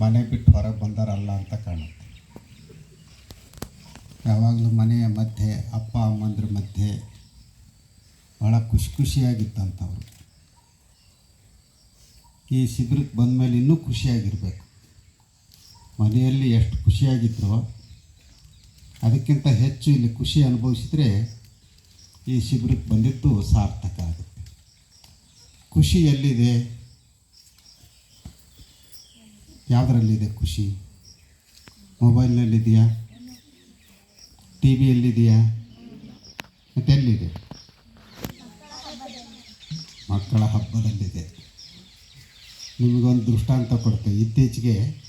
ಮನೆ ಬಿಟ್ಟು ಹೊರಗೆ ಬಂದಾರಲ್ಲ ಅಂತ ಕಾಣುತ್ತೆ. ಯಾವಾಗಲೂ ಮನೆಯ ಮಧ್ಯೆ, ಅಪ್ಪ, ಅಮ್ಮಂದ್ರ ಮಧ್ಯೆ ಭಾಳ ಖುಷಿ ಖುಷಿಯಾಗಿತ್ತಂಥವ್ರು ಈ ಶಿಬಿರಕ್ಕೆ ಬಂದಮೇಲೆ ಇನ್ನೂ ಖುಷಿಯಾಗಿರಬೇಕು. ಮನೆಯಲ್ಲಿ ಎಷ್ಟು ಖುಷಿಯಾಗಿದ್ದರೋ ಅದಕ್ಕಿಂತ ಹೆಚ್ಚು ಇಲ್ಲಿ ಖುಷಿ ಅನುಭವಿಸಿದರೆ ಈ ಶಿಬಿರಕ್ಕೆ ಬಂದಿದ್ದು ಸಾರ್ಥಕ ಆಗುತ್ತೆ. ಖುಷಿ ಎಲ್ಲಿದೆ? ಯಾವುದರಲ್ಲಿದೆ ಖುಷಿ? ಮೊಬೈಲ್ನಲ್ಲಿದೆಯಾ ಟಿ ವಿಯಲ್ಲಿದೆಯಾ ಮತ್ತು ಎಲ್ಲಿದೆ? ಮಕ್ಕಳ ಹಬ್ಬದಲ್ಲಿದೆ. ನಿಮಗೊಂದು ದೃಷ್ಟಾಂತ ಕೊಡ್ತೆ. ಇತ್ತೀಚೆಗೆ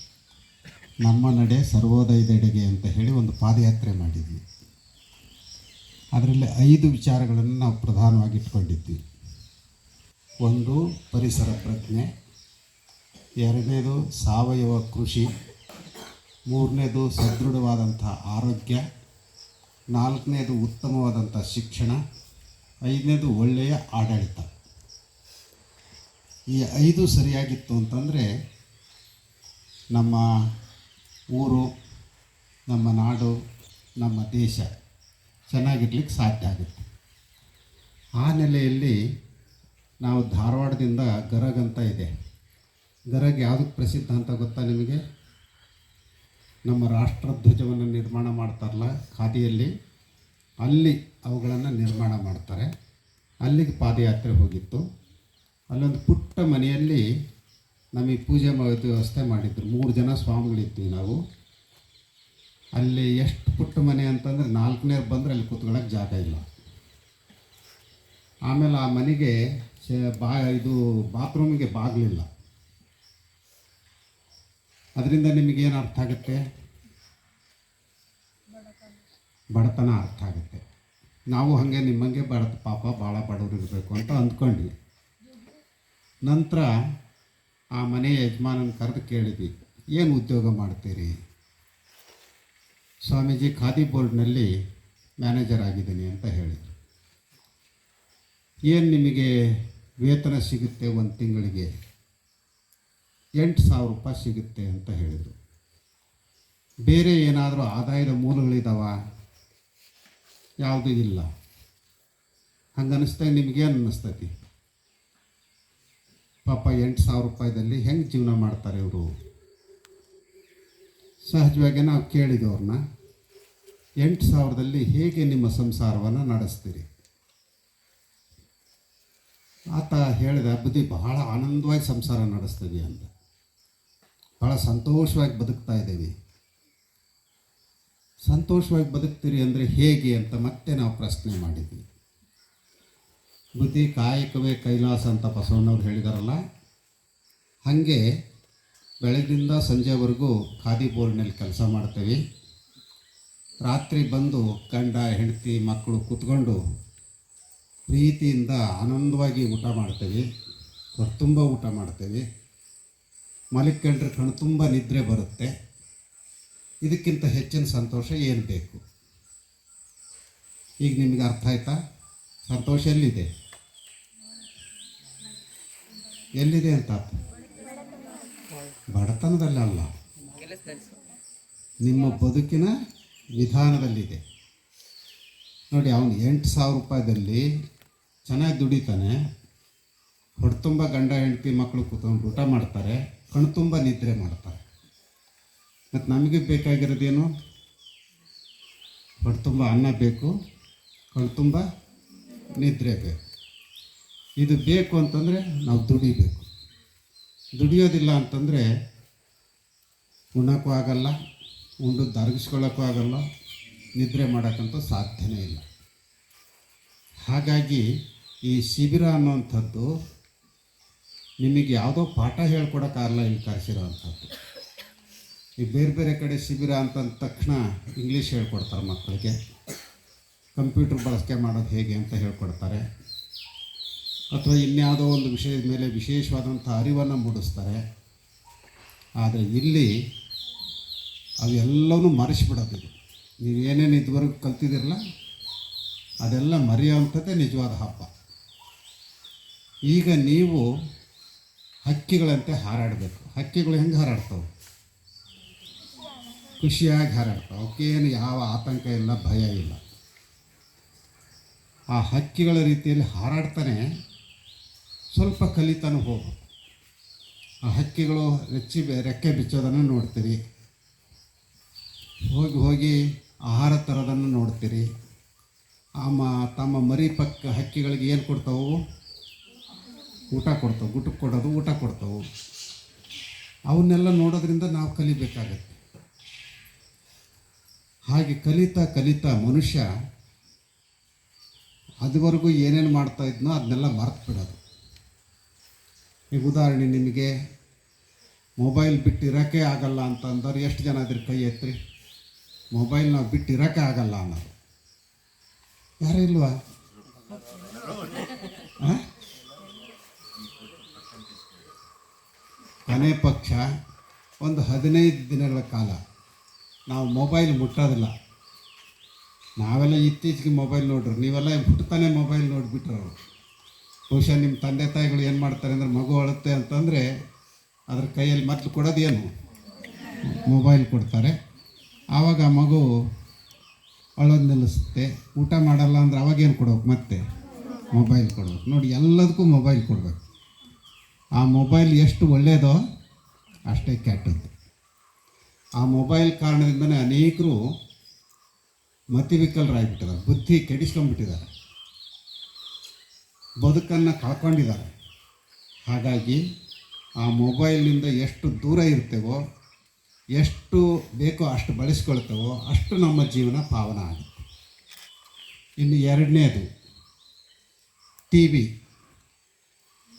ನಮ್ಮ ನಡೆ ಸರ್ವೋದಯದೆಡೆಗೆ ಅಂತ ಹೇಳಿ ಒಂದು ಪಾದಯಾತ್ರೆ ಮಾಡಿದ್ವಿ. ಅದರಲ್ಲಿ ಐದು ವಿಚಾರಗಳನ್ನು ನಾವು ಪ್ರಧಾನವಾಗಿ ಇಟ್ಕೊಂಡಿದ್ವಿ. ಒಂದು ಪರಿಸರ ಪ್ರಜ್ಞೆ ಎರಡನೇದು ಸಾವಯವ ಕೃಷಿ, ಮೂರನೇದು ಸದೃಢವಾದಂಥ ಆರೋಗ್ಯ, ನಾಲ್ಕನೇದು ಉತ್ತಮವಾದಂಥ ಶಿಕ್ಷಣ, ಐದನೇದು ಒಳ್ಳೆಯ ಆಡಳಿತ. ಈ ಐದು ಸರಿಯಾಗಿತ್ತು ಅಂತಂದರೆ ನಮ್ಮ ಊರು, ನಮ್ಮ ನಾಡು, ನಮ್ಮ ದೇಶ ಚೆನ್ನಾಗಿರ್ಲಿಕ್ಕೆ ಸಾಧ್ಯ ಆಗುತ್ತೆ. ಆ ನೆಲೆಯಲ್ಲಿ ನಾವು ಧಾರವಾಡದಿಂದ ಗರಗಂತ ಇದೆ. ಗರಗ್ ಯಾವುದಕ್ಕೆ ಪ್ರಸಿದ್ಧ ಅಂತ ಗೊತ್ತಾ ನಿಮಗೆ? ನಮ್ಮ ರಾಷ್ಟ್ರಧ್ವಜವನ್ನು ನಿರ್ಮಾಣ ಮಾಡ್ತಾರಲ್ಲ ಖಾದಿಯಲ್ಲಿ, ಅಲ್ಲಿ ಅವುಗಳನ್ನು ನಿರ್ಮಾಣ ಮಾಡ್ತಾರೆ. ಅಲ್ಲಿಗೆ ಪಾದಯಾತ್ರೆ ಹೋಗಿತ್ತು. ಅಲ್ಲೊಂದು ಪುಟ್ಟ ಮನೆಯಲ್ಲಿ ನಮಗೆ ಪೂಜೆ ವ್ಯವಸ್ಥೆ ಮಾಡಿದ್ರು. ಮೂರು ಜನ ಸ್ವಾಮಿಗಳಿದ್ವಿ ನಾವು. ಅಲ್ಲಿ ಎಷ್ಟು ಪುಟ್ಟ ಮನೆ ಅಂತಂದರೆ ನಾಲ್ಕನೇ ಬಂದರೆ ಅಲ್ಲಿ ಕೂತ್ಕೊಳ್ಳೋಕೆ ಜಾಗ ಇಲ್ಲ. ಆಮೇಲೆ ಆ ಮನೆಗೆ ಬಾ, ಇದು ಬಾತ್ರೂಮಿಗೆ ಬಾಗಿಲಿಲ್ಲ. ಅದರಿಂದ ನಿಮಗೇನು ಅರ್ಥ ಆಗುತ್ತೆ? ಬಡತನ ಅರ್ಥ ಆಗುತ್ತೆ. ನಾವು ಹಾಗೆ ನಿಮ್ಮಂಗೆ ಬಡತ ಪಾಪ ಭಾಳ ಬಡವರು ಇರಬೇಕು ಅಂತ ಅಂದ್ಕೊಂಡ್ವಿ. ನಂತರ ಆ ಮನೆ ಯಜಮಾನನ ಕರೆದು ಕೇಳಿದ್ವಿ, ಏನು ಉದ್ಯೋಗ ಮಾಡ್ತೀರಿ? ಸ್ವಾಮೀಜಿ ಖಾದಿ ಬೋರ್ಡ್ನಲ್ಲಿ ಮ್ಯಾನೇಜರ್ ಆಗಿದ್ದೀನಿ ಅಂತ ಹೇಳಿದರು. ಏನು ನಿಮಗೆ ವೇತನ ಸಿಗುತ್ತೆ ಒಂದು ತಿಂಗಳಿಗೆ? ಎಂಟು ಸಾವಿರ ರೂಪಾಯಿ ಸಿಗುತ್ತೆ ಅಂತ ಹೇಳಿದರು. ಬೇರೆ ಏನಾದರೂ ಆದಾಯದ ಮೂಲಗಳಿದಾವ? ಯಾವುದೂ ಇಲ್ಲ. ಹಂಗೆ ನಿಮಗೇನು ಅನ್ನಿಸ್ತೈತಿ? ಪಾಪ ಎಂಟು ಸಾವಿರ ರೂಪಾಯಿದಲ್ಲಿ ಹೆಂಗೆ ಜೀವನ ಮಾಡ್ತಾರೆ ಇವರು? ಸಹಜವಾಗಿ ನಾವು ಕೇಳಿದವ್ರನ್ನ, ಎಂಟು ಸಾವಿರದಲ್ಲಿ ಹೇಗೆ ನಿಮ್ಮ ಸಂಸಾರವನ್ನು ನಡೆಸ್ತೀರಿ? ಆತ ಹೇಳಿದ, ಬುದ್ಧಿ ಬಹಳ ಆನಂದವಾಗಿ ಸಂಸಾರ ನಡೆಸ್ತೀವಿ ಅಂತ. ಭಾಳ ಸಂತೋಷವಾಗಿ ಬದುಕ್ತಾ ಇದ್ದೀವಿ. ಸಂತೋಷವಾಗಿ ಬದುಕ್ತೀರಿ ಅಂದರೆ ಹೇಗೆ ಅಂತ ಮತ್ತೆ ನಾವು ಪ್ರಶ್ನೆ ಮಾಡಿದ್ವಿ. ಬುದ್ಧಿ ಕಾಯಕವೇ ಕೈಲಾಸ ಅಂತ ಬಸವಣ್ಣವ್ರು ಹೇಳಿದಾರಲ್ಲ, ಹಾಗೆ ಬೆಳಗಿನಿಂದ ಸಂಜೆವರೆಗೂ ಖಾದಿ ಬೋರ್ಡ್ನಲ್ಲಿ ಕೆಲಸ ಮಾಡ್ತೇವೆ. ರಾತ್ರಿ ಬಂದು ಗಂಡ, ಹೆಂಡತಿ, ಮಕ್ಕಳು ಕೂತ್ಕೊಂಡು ಪ್ರೀತಿಯಿಂದ ಆನಂದವಾಗಿ ಊಟ ಮಾಡ್ತೇವೆ. ತುಂಬ ಊಟ ಮಾಡ್ತೇವೆ. ಮಲಿಕೊಂಡ್ರೆ ಕಣ್ತುಂಬ ನಿದ್ರೆ ಬರುತ್ತೆ. ಇದಕ್ಕಿಂತ ಹೆಚ್ಚಿನ ಸಂತೋಷ ಏನು ಬೇಕು? ಈಗ ನಿಮಗೆ ಅರ್ಥ ಆಯ್ತಾ? ಸಂತೋಷ ಎಲ್ಲಿದೆ? ಎಲ್ಲಿದೆ ಅಂತ ಬಡತನದಲ್ಲಲ್ಲ ನಿಮ್ಮ ಬದುಕಿನ ವಿಧಾನದಲ್ಲಿದೆ. ನೋಡಿ, ಅವನು ಎಂಟು ಸಾವಿರ ರೂಪಾಯಿದಲ್ಲಿ ಚೆನ್ನಾಗಿ ದುಡಿತಾನೆ. ಹೊಟ್ಟೆತುಂಬ ಗಂಡ ಹೆಂಡತಿ ಮಕ್ಕಳು ಕೂತ್ಕೊಂಡು ಊಟ ಮಾಡ್ತಾರೆ. ಕಣ್ತುಂಬ ನಿದ್ರೆ ಮಾಡ್ತಾರೆ. ಮತ್ತು ನಮಗೆ ಬೇಕಾಗಿರೋದೇನು? ತುಂಬ ಅನ್ನ ಬೇಕು, ಕಣ್ತುಂಬ ನಿದ್ರೆ ಬೇಕು. ಇದು ಬೇಕು ಅಂತಂದರೆ ನಾವು ದುಡಿಬೇಕು. ದುಡಿಯೋದಿಲ್ಲ ಅಂತಂದರೆ ಉಣ್ಣಕ್ಕೂ ಆಗಲ್ಲ, ಉಂಡು ದರ್ಗಿಸ್ಕೊಳ್ಳೋಕ್ಕೂ ಆಗಲ್ಲ, ನಿದ್ರೆ ಮಾಡೋಕ್ಕಂತೂ ಸಾಧ್ಯನೇ ಇಲ್ಲ. ಹಾಗಾಗಿ ಈ ಶಿಬಿರ ಅನ್ನೋವಂಥದ್ದು ನಿಮಗೆ ಯಾವುದೋ ಪಾಠ ಹೇಳ್ಕೊಡೋಕ್ಕಾಗಲ್ಲ ಇಲ್ಲಿ ಕರೆಸಿರೋ ಅಂಥದ್ದು. ಈ ಬೇರೆ ಬೇರೆ ಕಡೆ ಶಿಬಿರ ಅಂತಂದ ತಕ್ಷಣ ಇಂಗ್ಲೀಷ್ ಹೇಳ್ಕೊಡ್ತಾರೆ ಮಕ್ಕಳಿಗೆ. ಕಂಪ್ಯೂಟರ್ ಬಳಕೆ ಮಾಡೋದು ಹೇಗೆ ಅಂತ ಹೇಳ್ಕೊಡ್ತಾರೆ. ಅಥವಾ ಇನ್ಯಾವುದೋ ಒಂದು ವಿಷಯದ ಮೇಲೆ ವಿಶೇಷವಾದಂಥ ಅರಿವನ್ನು ಮೂಡಿಸ್ತಾರೆ. ಆದರೆ ಇಲ್ಲಿ ಅವೆಲ್ಲವೂ ಮರೆಸಿಬಿಡೋದು ನೀವು ಏನೇನು ಇದುವರೆಗೂ ಕಲ್ತಿದ್ದೀರಲ್ಲ, ಅದೆಲ್ಲ ಮರೆಯುವಂಥದ್ದೇ ನಿಜವಾದ ಹಬ್ಬ. ಈಗ ನೀವು ಹಕ್ಕಿಗಳಂತೆ ಹಾರಾಡಬೇಕು. ಹಕ್ಕಿಗಳು ಹೆಂಗೆ ಹಾರಾಡ್ತಾವೆ? ಖುಷಿಯಾಗಿ ಹಾರಾಡ್ತಾವೆ. ಅವಕ್ಕೇನು ಯಾವ ಆತಂಕ ಇಲ್ಲ, ಭಯ ಇಲ್ಲ. ಆ ಹಕ್ಕಿಗಳ ರೀತಿಯಲ್ಲಿ ಹಾರಾಡ್ತಾನೆ ಸ್ವಲ್ಪ ಕಲಿತಾನು ಹೋಗು. ಆ ಹಕ್ಕಿಗಳು ರೆಚ್ಚಿ ರೆಕ್ಕೆ ಬಿಚ್ಚೋದನ್ನು ನೋಡ್ತೀರಿ. ಹೋಗಿ ಹೋಗಿ ಆಹಾರ ತರೋದನ್ನು ನೋಡ್ತೀರಿ. ಆಮ, ತಮ್ಮ ಮರಿ ಪಕ್ಕ ಹಕ್ಕಿಗಳಿಗೆ ಏನು ಕೊಡ್ತಾವು? ಊಟ ಕೊಡ್ತಾವೆ, ಗುಟ್ಟಕ್ಕೆ ಕೊಡೋದು, ಊಟ ಕೊಡ್ತಾವೆ. ಅವನ್ನೆಲ್ಲ ನೋಡೋದ್ರಿಂದ ನಾವು ಕಲಿಬೇಕಾಗತ್ತೆ. ಹಾಗೆ ಕಲಿತಾ ಕಲಿತಾ ಮನುಷ್ಯ ಅದುವರೆಗೂ ಏನೇನು ಮಾಡ್ತಾ ಇದ್ನೋ ಅದನ್ನೆಲ್ಲ ಮರ್ತು ಬಿಡೋದು ಈಗ ಉದಾಹರಣೆ ನಿಮಗೆ, ಮೊಬೈಲ್ ಬಿಟ್ಟು ಇರೋಕ್ಕೆ ಆಗಲ್ಲ ಅಂತ ಅಂದವ್ರು ಎಷ್ಟು ಜನ ಅದ್ರ ಕೈ ಎತ್ರಿ ಮೊಬೈಲ್ ನಾವು ಬಿಟ್ಟು ಇರೋಕ್ಕೆ ಆಗಲ್ಲ ಅನ್ನೋದು ಯಾರೂ ಇಲ್ವಾ ಆ? ಕೊನೆ ಪಕ್ಷ ಒಂದು ಹದಿನೈದು ದಿನಗಳ ಕಾಲ ನಾವು ಮೊಬೈಲ್ ಮುಟ್ಟೋದಿಲ್ಲ. ನಾವೆಲ್ಲ ಇತ್ತೀಚೆಗೆ ಮೊಬೈಲ್ ನೋಡ್ರಿ. ನೀವೆಲ್ಲ ಹುಟ್ಟತಾನೆ ಮೊಬೈಲ್ ನೋಡಿಬಿಟ್ರು ಬಹುಶಃ ನಿಮ್ಮ ತಂದೆ ತಾಯಿಗಳು ಏನು ಮಾಡ್ತಾರೆ ಅಂದರೆ ಮಗು ಅಳುತ್ತೆ ಅಂತಂದರೆ ಅದ್ರ ಕೈಯಲ್ಲಿ ಮೊದಲು ಕೊಡೋದೇನು? ಮೊಬೈಲ್ ಕೊಡ್ತಾರೆ. ಆವಾಗ ಮಗು ಅಳೋದು ನಿಲ್ಲಿಸುತ್ತೆ. ಊಟ ಮಾಡಲ್ಲ ಅಂದ್ರೆ ಅವಾಗೇನು ಕೊಡ್ಬೇಕು? ಮತ್ತೆ ಮೊಬೈಲ್ ಕೊಡ್ಬೇಕು. ನೋಡಿ, ಎಲ್ಲದಕ್ಕೂ ಮೊಬೈಲ್ ಕೊಡಬೇಕು. ಆ ಮೊಬೈಲ್ ಎಷ್ಟು ಒಳ್ಳೆಯದೋ ಅಷ್ಟೇ ಕೆಟ್ಟದ್ದು. ಆ ಮೊಬೈಲ್ ಕಾರಣದಿಂದನೇ ಅನೇಕರು ಮತಿವಿಕಲರಾಗಿಬಿಟ್ಟಿದ್ದಾರೆ, ಬುದ್ಧಿ ಕೆಡಿಸ್ಕೊಂಡ್ಬಿಟ್ಟಿದ್ದಾರೆ, ಬದುಕನ್ನು ಕಳ್ಕೊಂಡಿದ್ದಾರೆ. ಹಾಗಾಗಿ ಆ ಮೊಬೈಲ್ನಿಂದ ಎಷ್ಟು ದೂರ ಇರ್ತೇವೋ, ಎಷ್ಟು ಬೇಕೋ ಅಷ್ಟು ಬಳಸ್ಕೊಳ್ತೇವೋ ಅಷ್ಟು ನಮ್ಮ ಜೀವನ ಪಾವನ ಆಗುತ್ತೆ. ಇನ್ನು ಎರಡನೇದು ಟಿ ವಿ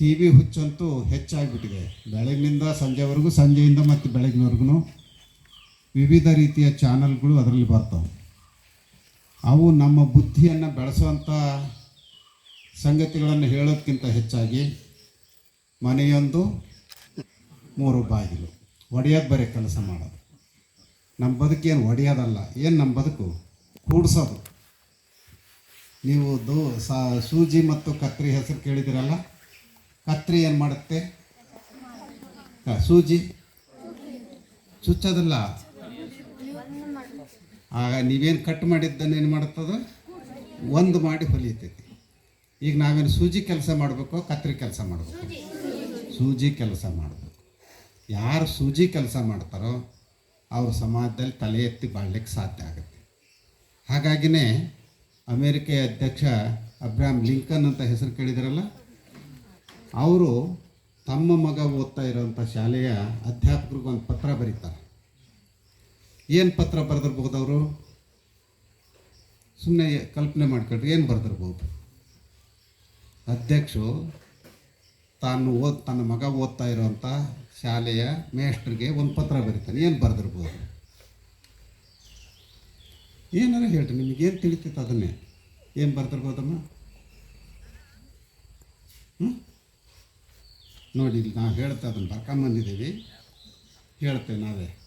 ಟಿ ವಿ ಹುಚ್ಚಂತೂ ಹೆಚ್ಚಾಗಿಬಿಟ್ಟಿದೆ. ಬೆಳಗಿನಿಂದ ಸಂಜೆವರೆಗೂ, ಸಂಜೆಯಿಂದ ಮತ್ತು ಬೆಳಗಿನವರೆಗೂ ವಿವಿಧ ರೀತಿಯ ಚಾನಲ್ಗಳು ಅದರಲ್ಲಿ ಬರ್ತವೆ. ಅವು ನಮ್ಮ ಬುದ್ಧಿಯನ್ನು ಬೆಳೆಸುವಂಥ ಸಂಗತಿಗಳನ್ನು ಹೇಳೋದಕ್ಕಿಂತ ಹೆಚ್ಚಾಗಿ ಮನೆಯೊಂದು, ಮೂರು ಬಾಗಿಲು. ಒಡೆಯೋದು ಬರೀ ಕೆಲಸ ಮಾಡೋದು. ನಮ್ಮ ಬದುಕೇನು ಒಡೆಯೋದಲ್ಲ, ಏನು ನಮ್ಮ ಬದುಕು? ಕೂಡಿಸೋದು. ನೀವು ದೋ ಸೂಜಿ ಮತ್ತು ಕತ್ರಿ ಹೆಸರು ಕೇಳಿದಿರಲ್ಲ ಕತ್ರಿ ಏನು ಮಾಡುತ್ತೆ? ಸೂಜಿ. ಚುಚ್ಚೋದಲ್ಲ? ಆಗ ನೀವೇನು ಕಟ್ ಮಾಡಿದ್ದನ್ನು ಏನು ಮಾಡುತ್ತದ? ಒಂದು ಮಾಡಿ ಹೊಲಿತೈತಿ ಈಗ ನಾವೇನು ಸೂಜಿ ಕೆಲಸ ಮಾಡಬೇಕು, ಕತ್ರಿ ಕೆಲಸ ಮಾಡಬೇಕು. ಸೂಜಿ ಕೆಲಸ ಮಾಡಬೇಕು. ಯಾರು ಸೂಜಿ ಕೆಲಸ ಮಾಡ್ತಾರೋ, ಅವ್ರ ಸಮಾಜದಲ್ಲಿ ತಲೆ ಎತ್ತಿ ಬಾಳ್ಲಿಕ್ಕೆ ಸಾಧ್ಯ ಆಗುತ್ತೆ. ಹಾಗಾಗಿನೇ ಅಮೇರಿಕೆಯ ಅಧ್ಯಕ್ಷ ಅಬ್ರಾಹಂ ಲಿಂಕನ್ ಅಂತ ಹೆಸರು ಕೇಳಿದಿರಲ್ಲ? ಅವರು ತಮ್ಮ ಮಗ ಓದ್ತಾ ಇರೋಂಥ ಶಾಲೆಯ ಅಧ್ಯಾಪಕರಿಗೆ ಒಂದು ಪತ್ರ ಬರೀತಾರೆ. ಏನು ಪತ್ರ ಬರೆದಿರ್ಬೋದು ಅವರು? ಸುಮ್ಮನೆ ಕಲ್ಪನೆ ಮಾಡ್ಕೊಂಡ್ರೆ ಏನು ಬರೆದಿರ್ಬೋದು ಅಧ್ಯಕ್ಷರು ತಾನು ಓದ್, ತನ್ನ ಮಗ ಓದ್ತಾ ಇರೋಂಥ ಶಾಲೆಯ ಮೇಸ್ಟ್ರಿಗೆ ಒಂದು ಪತ್ರ ಬರೀತಾನೆ. ಏನು ಬರೆದಿರ್ಬೋದು ಏನಾರ ಹೇಳ್ರಿ ನಿಮಗೇನು ತಿಳಿತೈತೆ ಅದನ್ನೇ? ಏನು ಬರ್ತಿರ್ಬೋದಮ್ಮ ಹ್ಞೂ ನೋಡಿ ನಾವು ಹೇಳ್ತಾ ಅದನ್ನು ಬರ್ಕೊಂಬಂದಿದ್ದೀವಿ ಹೇಳ್ತೇನೆ ನಾವೇ.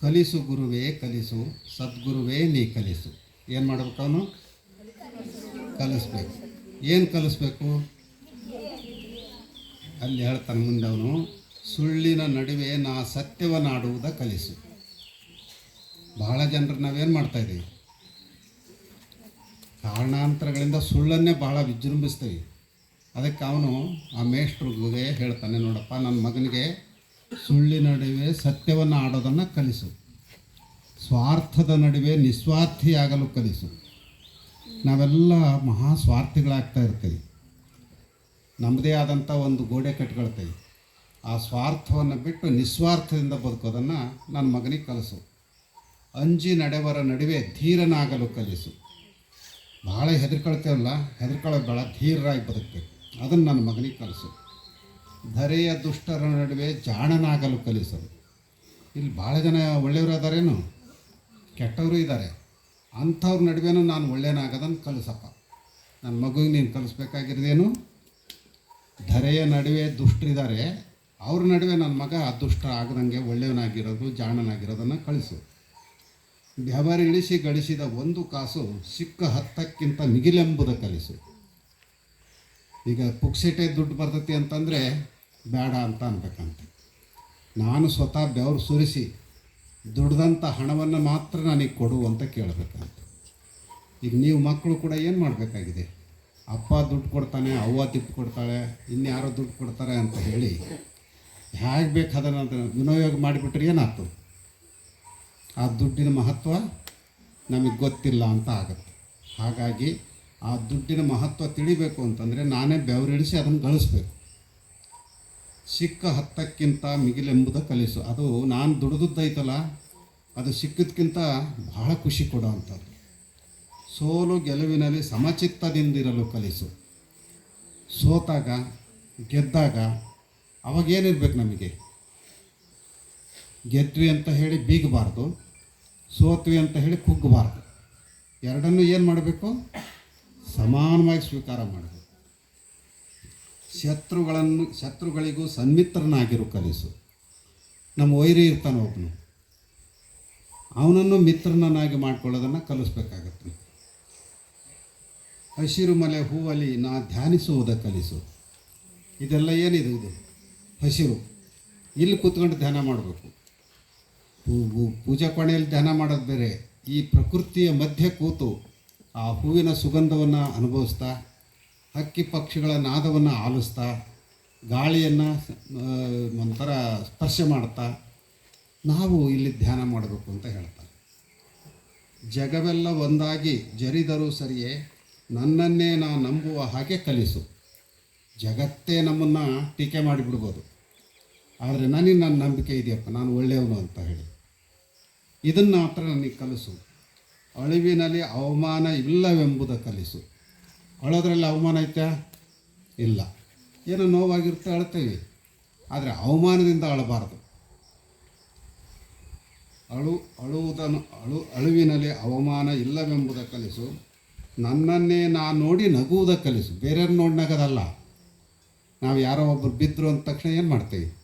ಕಲಿಸು ಗುರುವೇ ಕಲಿಸು, ಸದ್ಗುರುವೇ ನೀ ಕಲಿಸು. ಏನು ಮಾಡ್ಬೇಕು ಅವನು? ಕಲಿಸ್ಬೇಕು. ಏನು ಕಲಿಸ್ಬೇಕು? ಅಲ್ಲಿ ಹೇಳ್ತಾನೆ ಮುಂದೆ ಅವನು, ಸುಳ್ಳಿನ ನಡುವೆ ನಾ ಸತ್ಯವನ್ನಾಡುವುದ ಕಲಿಸು. ಬಹಳ ಜನರು ನಾವೇನು ಮಾಡ್ತಾ ಇದ್ದೀವಿ ಕಾರಣಾಂತರಗಳಿಂದ ಸುಳ್ಳನ್ನೇ ಬಹಳ ವಿಜೃಂಭಿಸ್ತೀವಿ. ಅದಕ್ಕೆ ಅವನು ಆ ಮೇಷ್ಟ್ರಿಗೆ ಹೇಳ್ತಾನೆ, ನೋಡಪ್ಪ, ನನ್ನ ಮಗನಿಗೆ ಸುಳ್ಳಿನ ನಡುವೆ ಸತ್ಯವನ್ನು ಆಡೋದನ್ನು ಕಲಿಸು. ಸ್ವಾರ್ಥದ ನಡುವೆ ನಿಸ್ವಾರ್ಥಿಯಾಗಲು ಕಲಿಸು. ನಾವೆಲ್ಲ ಮಹಾ ಸ್ವಾರ್ಥಿಗಳಾಗ್ತಾ ಇರ್ತೀವಿ. ನಮ್ಮದೇ ಆದಂಥ ಒಂದು ಗೋಡೆ ಕಟ್ಕೊಳ್ತೀವಿ. ಆ ಸ್ವಾರ್ಥವನ್ನು ಬಿಟ್ಟು ನಿಸ್ವಾರ್ಥದಿಂದ ಬದುಕೋದನ್ನು ನನ್ನ ಮಗನಿಗೆ ಕಲಿಸು. ಅಂಜಿ ನಡೆವರ ನಡುವೆ ಧೀರನಾಗಲು ಕಲಿಸು. ಭಾಳ ಹೆದರ್ಕೊಳ್ತೇವಲ್ಲ ಹೆದರ್ಕೊಳ್ಳೋದು ಭಾಳ ಧೀರ್ರಾಗಿ ಬದುಕಬೇಕು. ಅದನ್ನು ನನ್ನ ಮಗನಿಗೆ ಕಲಿಸು. ಧರೆಯ ದುಷ್ಟರ ನಡುವೆ ಜಾಣನಾಗಲು ಕಲಿಸೋದು ಇಲ್ಲಿ ಭಾಳ ಜನ ಒಳ್ಳೆಯವರು ಅದಾರೇನು? ಕೆಟ್ಟವರು ಇದ್ದಾರೆ ಅಂಥವ್ರ ನಡುವೆನು ನಾನು ಒಳ್ಳೆಯನಾಗೋದನ್ನು ಕಲಿಸಪ್ಪ. ನನ್ನ ಮಗುಗೆ ನೀನು ಕಲಿಸ್ಬೇಕಾಗಿರೋದೇನು? ಧರೆಯ ನಡುವೆ ದುಷ್ಟರಿದ್ದಾರೆ. ಅವ್ರ ನಡುವೆ ನನ್ನ ಮಗ ಅದೃಷ್ಟ ಆಗದಂಗೆ ಒಳ್ಳೆಯವನಾಗಿರೋದು, ಜಾಣನಾಗಿರೋದನ್ನು ಕಳಿಸು. ಬೆವರಿಳಿಸಿ ಗಳಿಸಿದ ಒಂದು ಕಾಸು ಸಿಕ್ಕ ಹತ್ತಕ್ಕಿಂತ ಮಿಗಿಲೆಂಬುದ ಕಲಿಸು. ಈಗ ಪುಕ್ಸೆಟೆ ದುಡ್ಡು ಬರ್ತೈತಿ ಅಂತಂದರೆ ಬೇಡ ಅಂತ ಅನ್ಬೇಕಂತೆ. ನಾನು ಸ್ವತಃ ಬೆವರು ಸುರಿಸಿ ದುಡ್ದಂಥ ಹಣವನ್ನು ಮಾತ್ರ ನನಗೆ ಕೊಡು ಅಂತ ಕೇಳಬೇಕಂತ. ಈಗ ನೀವು ಮಕ್ಕಳು ಕೂಡ ಏನು ಮಾಡಬೇಕಾಗಿದೆ? ಅಪ್ಪ ದುಡ್ಡು ಕೊಡ್ತಾನೆ, ಅವ್ವ ತಿಪ್ಪು ಕೊಡ್ತಾಳೆ, ಇನ್ಯಾರೋ ದುಡ್ಡು ಕೊಡ್ತಾರೆ ಅಂತ ಹೇಳಿ ಹೇಗೆ ಬೇಕು ಅದನ್ನು ವಿನಿಯೋಗ ಮಾಡಿಬಿಟ್ರೆ ಏನಾಯ್ತು ಆ ದುಡ್ಡಿನ ಮಹತ್ವ ನಮಗೆ ಗೊತ್ತಿಲ್ಲ ಅಂತ ಆಗುತ್ತೆ. ಹಾಗಾಗಿ ಆ ದುಡ್ಡಿನ ಮಹತ್ವ ತಿಳಿಬೇಕು ಅಂತಂದರೆ ನಾನೇ ಬೆವರಿಡಿಸಿ ಅದನ್ನು ಗಳಿಸ್ಬೇಕು. ಸಿಕ್ಕ ಹತ್ತಕ್ಕಿಂತ ಮಿಗಿಲೆಂಬುದ ಕಲಿಸು. ಅದು ನಾನು ದುಡಿದದ್ದೈತಲ್ಲ, ಅದು ಸಿಕ್ಕಿದ್ಕಿಂತ ಬಹಳ ಖುಷಿ ಕೊಡೋ ಅಂಥದ್ದು. ಸೋಲು ಗೆಲುವಿನಲ್ಲಿ ಸಮಚಿತ್ತದಿಂದಿರಲು ಕಲಿಸು. ಸೋತಾಗ, ಗೆದ್ದಾಗ ಅವಾಗೇನಿರ್ಬೇಕು ನಮಗೆ? ಗೆದ್ವಿ ಅಂತ ಹೇಳಿ ಬೀಗಬಾರ್ದು. ಸೋತ್ವಿ ಅಂತ ಹೇಳಿ ಕುಗ್ಗಬಾರ್ದು. ಎರಡನ್ನೂ ಏನು ಮಾಡಬೇಕು? ಸಮಾನವಾಗಿ ಸ್ವೀಕಾರ ಮಾಡಬೇಕು. ಶತ್ರುಗಳನ್ನು, ಶತ್ರುಗಳಿಗೂ ಸನ್ಮಿತ್ರನಾಗಿರು ಕಲಿಸು. ನಮ್ಮ ವೈರಿ ಇರ್ತಾನೆ ಒಬ್ಬನು ಅವನನ್ನು ಮಿತ್ರನನ್ನಾಗಿ ಮಾಡ್ಕೊಳ್ಳೋದನ್ನು ಕಲಿಸ್ಬೇಕಾಗತ್ತೆ. ಹಸಿರು ಮಲೆ ಹೂವಲ್ಲಿ ನಾ ಧ್ಯಾನಿಸುವುದ ಕಲಿಸು. ಇದೆಲ್ಲ ಏನಿದೆ ಇದು? ಹಸಿರು. ಇಲ್ಲಿ ಕೂತ್ಕೊಂಡು ಧ್ಯಾನ ಮಾಡಬೇಕು. ಪೂಜಾ ಕೋಣೆಯಲ್ಲಿ ಧ್ಯಾನ ಮಾಡೋದು ಬೇರೆ. ಈ ಪ್ರಕೃತಿಯ ಮಧ್ಯೆ ಕೂತು ಆ ಹೂವಿನ ಸುಗಂಧವನ್ನು ಅನುಭವಿಸ್ತಾ, ಹಕ್ಕಿ ಪಕ್ಷಿಗಳ ನಾದವನ್ನು ಆಲಿಸ್ತಾ, ಗಾಳಿಯನ್ನು ಒಂಥರ ಸ್ಪರ್ಶ ಮಾಡ್ತಾ, ನಾವು ಇಲ್ಲಿ ಧ್ಯಾನ ಮಾಡಬೇಕು ಅಂತ ಹೇಳ್ತಾರೆ. ಜಗವೆಲ್ಲ ಒಂದಾಗಿ ಜರಿದರೂ ಸರಿಯೇ, ನನ್ನನ್ನೇ ನಾ ನಂಬುವ ಹಾಗೆ ಕಲಿಸು. ಜಗತ್ತೇ ನಮ್ಮನ್ನು ಟೀಕೆ ಮಾಡಿಬಿಡ್ಬೋದು. ಆದರೆ ನನಗೆ ನನ್ನ ನಂಬಿಕೆ ಇದೆಯಪ್ಪ, ನಾನು ಒಳ್ಳೆಯವನು ಅಂತ ಹೇಳಿ. ಇದನ್ನು ಮಾತ್ರ ನನಗೆ ಕಲಿಸು. ಅಳಿವಿನಲ್ಲಿ ಅವಮಾನ ಇಲ್ಲವೆಂಬುದ ಕಲಿಸು. ಅಳೋದ್ರಲ್ಲಿ ಅವಮಾನ ಐತಾ? ಇಲ್ಲ. ಏನೋ ನೋವಾಗಿರುತ್ತೆ, ಅಳ್ತೇವೆ. ಆದರೆ ಅವಮಾನದಿಂದ ಅಳಬಾರ್ದು. ಅಳು, ಅಳುವುದನ್ನು, ಅಳು, ಅಳುವಿನಲ್ಲಿ ಅವಮಾನ ಇಲ್ಲವೆಂಬುದ ಕಲಿಸು. ನನ್ನನ್ನೇ ನಾ ನೋಡಿ ನಗುವುದ ಕಲಿಸು. ಬೇರೆಯವ್ರು ನೋಡಿ ನಗೋದಲ್ಲ. ನಾವು ಯಾರೋ ಒಬ್ಬರು ಬಿದ್ದರು ಅಂದ ತಕ್ಷಣ ಏನು ಮಾಡ್ತೀವಿ?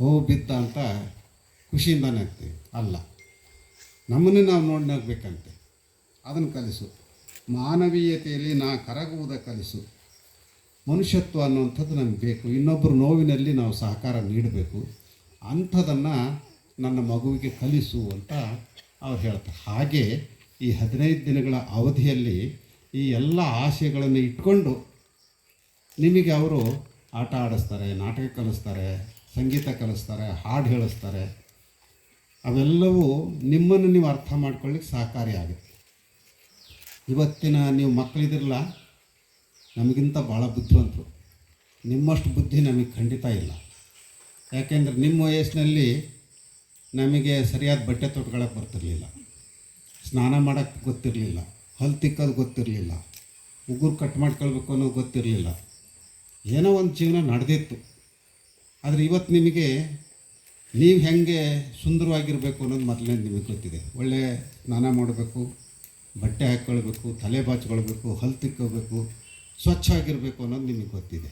ಓ ಬಿದ್ದ ಅಂತ ಖುಷಿಯಿಂದ ನಗ್ತೀವಿ ಅಲ್ಲ. ನಮ್ಮನ್ನು ನಾವು ನೋಡಿ ನಗಬೇಕಂತೆ ಅದನ್ನು ಕಲಿಸು. ಮಾನವೀಯತೆಯಲ್ಲಿ ನಾ ಕರಗುವುದ ಕಲಿಸು. ಮನುಷ್ಯತ್ವ ಅನ್ನುವಂಥದ್ದು ನಮಗೆ ಬೇಕು. ಇನ್ನೊಬ್ಬರು ನೋವಿನಲ್ಲಿ ನಾವು ಸಹಕಾರ ನೀಡಬೇಕು. ಅಂಥದನ್ನು ನನ್ನ ಮಗುವಿಗೆ ಕಲಿಸು ಅಂತ ಅವ್ರು ಹೇಳ್ತಾರೆ. ಹಾಗೆ ಈ ಹದಿನೈದು ದಿನಗಳ ಅವಧಿಯಲ್ಲಿ ಈ ಎಲ್ಲ ಆಶಯಗಳನ್ನು ಇಟ್ಕೊಂಡು ನಿಮಗೆ ಅವರು ಆಟ ಆಡಿಸ್ತಾರೆ, ನಾಟಕ ಕಲಿಸ್ತಾರೆ, ಸಂಗೀತ ಕಲಿಸ್ತಾರೆ, ಹಾಡು ಹೇಳಿಸ್ತಾರೆ. ಅವೆಲ್ಲವೂ ನಿಮ್ಮನ್ನು ನೀವು ಅರ್ಥ ಮಾಡ್ಕೊಳ್ಳಿಕ್ಕೆ ಸಹಕಾರಿಯಾಗುತ್ತೆ ಇವತ್ತಿನ ನೀವು ಮಕ್ಕಳಿದಿರಲ್ಲ, ನಮಗಿಂತ ಭಾಳ ಬುದ್ಧಿವಂತರು. ನಿಮ್ಮಷ್ಟು ಬುದ್ಧಿ ನಮಗೆ ಖಂಡಿತ ಇಲ್ಲ. ಯಾಕೆಂದರೆ ನಿಮ್ಮ ವಯಸ್ಸಿನಲ್ಲಿ ನಮಗೆ ಸರಿಯಾದ ಬಟ್ಟೆ ತೊಟ್ಕೊಳಕ್ಕೆ ಬರ್ತಿರಲಿಲ್ಲ. ಸ್ನಾನ ಮಾಡೋಕ್ಕೆ ಗೊತ್ತಿರಲಿಲ್ಲ. ಹಲ್ ತಿಕ್ಕೋದು ಗೊತ್ತಿರಲಿಲ್ಲ. ಉಗುರು ಕಟ್ ಮಾಡ್ಕೊಳ್ಬೇಕು ಅನ್ನೋದು ಗೊತ್ತಿರಲಿಲ್ಲ. ಏನೋ ಒಂದು ಜೀವನ ನಡೆದಿತ್ತು. ಆದರೆ ಇವತ್ತು ನಿಮಗೆ ನೀವು ಹೆಂಗೆ ಸುಂದರವಾಗಿರಬೇಕು ಅನ್ನೋದು ಮೊದಲೇ ನಿಮಗೆ ಗೊತ್ತಿದೆ. ಒಳ್ಳೆ ಸ್ನಾನ ಮಾಡಬೇಕು, ಬಟ್ಟೆ ಹಾಕ್ಕೊಳ್ಬೇಕು ತಲೆ ಬಾಚ್ಕೊಳ್ಬೇಕು ಹಲ್ಲು ತಿಕ್ಕೋಬೇಕು, ಸ್ವಚ್ಛವಾಗಿರಬೇಕು ಅನ್ನೋದು ನಿಮಗೆ ಗೊತ್ತಿದೆ.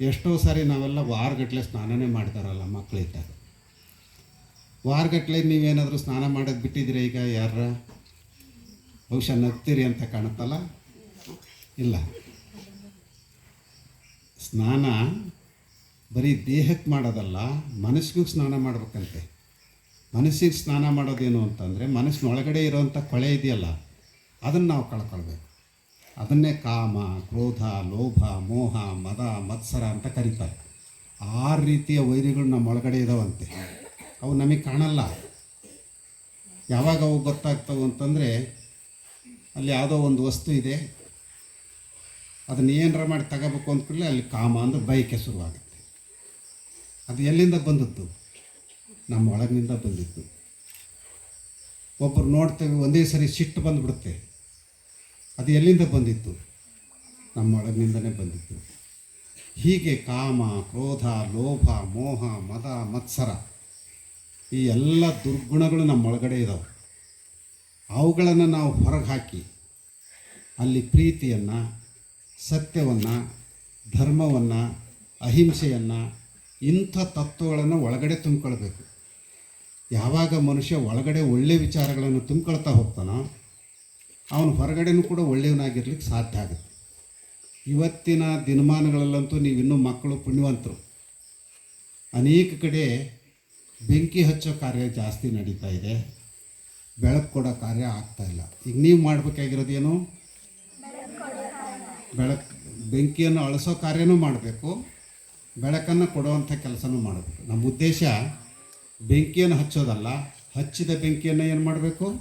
ಎಷ್ಟೋ ಸಾರಿ ನಾವೆಲ್ಲ ವಾರಗಟ್ಟಲೆ ಸ್ನಾನನೇ ಮಾಡ್ತಾರಲ್ಲ ಮಕ್ಕಳಿದ್ದಾಗ ವಾರಗಟ್ಟಲೆ ನೀವೇನಾದರೂ ಸ್ನಾನ ಮಾಡೋದು ಬಿಟ್ಟಿದ್ದೀರಾ ಈಗ ಯಾರ? ಬಹುಶಃ ನಗ್ತೀರಿ ಅಂತ ಕಾಣುತ್ತಲ್ಲ? ಇಲ್ಲ. ಸ್ನಾನ ಬರೀ ದೇಹಕ್ಕೆ ಮಾಡೋದಲ್ಲ, ಮನಸ್ಸಿಗೂ ಸ್ನಾನ ಮಾಡ್ಬೇಕಂತೆ. ಮನಸ್ಸಿಗೆ ಸ್ನಾನ ಮಾಡೋದೇನು ಅಂತಂದರೆ, ಮನಸ್ಸಿನೊಳಗಡೆ ಇರೋವಂಥ ಕೊಳೆ ಇದೆಯಲ್ಲ, ಅದನ್ನು ನಾವು ಕಳ್ಕೊಳ್ಬೇಕು. ಅದನ್ನೇ ಕಾಮ, ಕ್ರೋಧ, ಲೋಭ, ಮೋಹ, ಮದ, ಮತ್ಸರ ಅಂತ ಕರೀತಾರೆ. ಆರು ರೀತಿಯ ವೈರಿಗಳು ನಮ್ಮ ಒಳಗಡೆ ಇದಾವಂತೆ. ಅವು ನಮಗೆ ಕಾಣಲ್ಲ. ಯಾವಾಗ ಅವು ಗೊತ್ತಾಗ್ತವೆ ಅಂತಂದರೆ, ಅಲ್ಲಿ ಯಾವುದೋ ಒಂದು ವಸ್ತು ಇದೆ. ಅದನ್ನ ಏನಾರ ಮಾಡಿ ತಗೋಬೇಕು ಅಂದ್ಕೂಡಲೇ ಅಲ್ಲಿ ಕಾಮ ಅಂದರೆ ಬಯಕೆ ಶುರುವಾಗುತ್ತೆ. ಅದು ಎಲ್ಲಿಂದ ಬಂದದ್ದು? ನಮ್ಮ ಒಳಗಿನಿಂದ ಬಂದಿತ್ತು ಒಬ್ಬರು ನೋಡ್ತೇವೆ ಒಂದೇ ಸರಿ ಸಿಟ್ಟು ಬಂದುಬಿಡುತ್ತೆ. ಅದು ಎಲ್ಲಿಂದ ಬಂದಿತ್ತು? ನಮ್ಮ ಒಳಗಿನಿಂದನೇ ಬಂದಿತ್ತು. ಹೀಗೆ ಕಾಮ, ಕ್ರೋಧ, ಲೋಭ, ಮೋಹ, ಮದ, ಮತ್ಸರ ಈ ಎಲ್ಲ ದುರ್ಗುಣಗಳು ನಮ್ಮ ಒಳಗಡೆ ಇದ್ದಾವೆ ಅವುಗಳನ್ನು ನಾವು ಹೊರಗೆ ಹಾಕಿ ಅಲ್ಲಿ ಪ್ರೀತಿಯನ್ನು, ಸತ್ಯವನ್ನು, ಧರ್ಮವನ್ನು, ಅಹಿಂಸೆಯನ್ನು ಇಂಥ ತತ್ವಗಳನ್ನು ಒಳಗಡೆ ತುಂಬಿಕೊಳ್ಬೇಕು. ಯಾವಾಗ ಮನುಷ್ಯ ಒಳಗಡೆ ಒಳ್ಳೆಯ ವಿಚಾರಗಳನ್ನು ತುಂಬಿಕೊಳ್ತಾ ಹೋಗ್ತಾನೋ, ಅವನು ಹೊರಗಡೆನೂ ಕೂಡ ಒಳ್ಳೆಯವನಾಗಿರ್ಲಿಕ್ಕೆ ಸಾಧ್ಯ ಆಗುತ್ತೆ. ಇವತ್ತಿನ ದಿನಮಾನಗಳಲ್ಲಂತೂ ನೀವು ಇನ್ನೂ ಮಕ್ಕಳು ಪುಣ್ಯವಂತರು. ಅನೇಕ ಕಡೆ ಬೆಂಕಿ ಹಚ್ಚೋ ಕಾರ್ಯ ಜಾಸ್ತಿ ನಡೀತಾ ಇದೆ. ಬೆಳಕು ಕೊಡೋ ಕಾರ್ಯ ಆಗ್ತಾ ಇಲ್ಲ. ಈಗ ನೀವು ಮಾಡಬೇಕಾಗಿರೋದೇನು? ಬೆಳಕು, ಬೆಂಕಿಯನ್ನು ಅಳಿಸೋ ಕಾರ್ಯನೂ ಮಾಡಬೇಕು. ಬೆಳಕನ್ನು ಕೊಡುವಂಥ ಕೆಲಸನೂ ಮಾಡಬೇಕು. ನಮ್ಮ ಉದ್ದೇಶ ಬೆಂಕಿಯನ್ನು ಹಚ್ಚೋದಲ್ಲ, ಹಚ್ಚಿದ ಬೆಂಕಿಯನ್ನು ಏನು ಮಾಡಬೇಕು?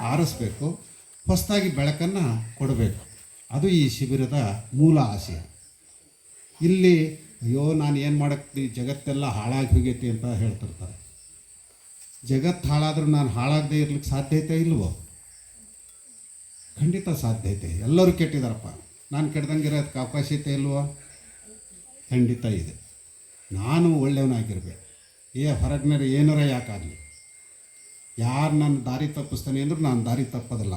ಆರಿಸ್ಬೇಕು. ಹೊಸದಾಗಿ ಬೆಳಕನ್ನು ಕೊಡಬೇಕು. ಅದು ಈ ಶಿಬಿರದ ಮೂಲ ಆಶಯ. ಇಲ್ಲಿ ಅಯ್ಯೋ, ನಾನು ಏನು ಮಾಡಕ್ಕೆ ಜಗತ್ತೆಲ್ಲ ಹಾಳಾಗಿ ಹೋಗೈತಿ ಅಂತ ಹೇಳ್ತಿರ್ತಾರೆ. ಜಗತ್ತು ಹಾಳಾದರೂ ನಾನು ಹಾಳಾಗದೆ ಇರ್ಲಿಕ್ಕೆ ಸಾಧ್ಯತೆ ಇಲ್ವೋ? ಖಂಡಿತ ಸಾಧ್ಯತೆ. ಎಲ್ಲರೂ ಕೆಟ್ಟಿದಾರಪ್ಪ. ನಾನು ಕೆಡ್ದಂಗಿರೋದಕ್ಕೆ ಅವಕಾಶತೆ ಇಲ್ವೋ? ಖಂಡಿತ ಇದೆ. ನಾನು ಒಳ್ಳೆಯವನಾಗಿರಬೇಕು ಏ ಹೊರಗ್ನರು ಏನಾರ ಯಾಕಾಗಲಿ? ಯಾರು ನನ್ನ ದಾರಿ ತಪ್ಪಿಸ್ತಾನೆ ಅಂದರೂ ನಾನು ದಾರಿ ತಪ್ಪೋದಲ್ಲ.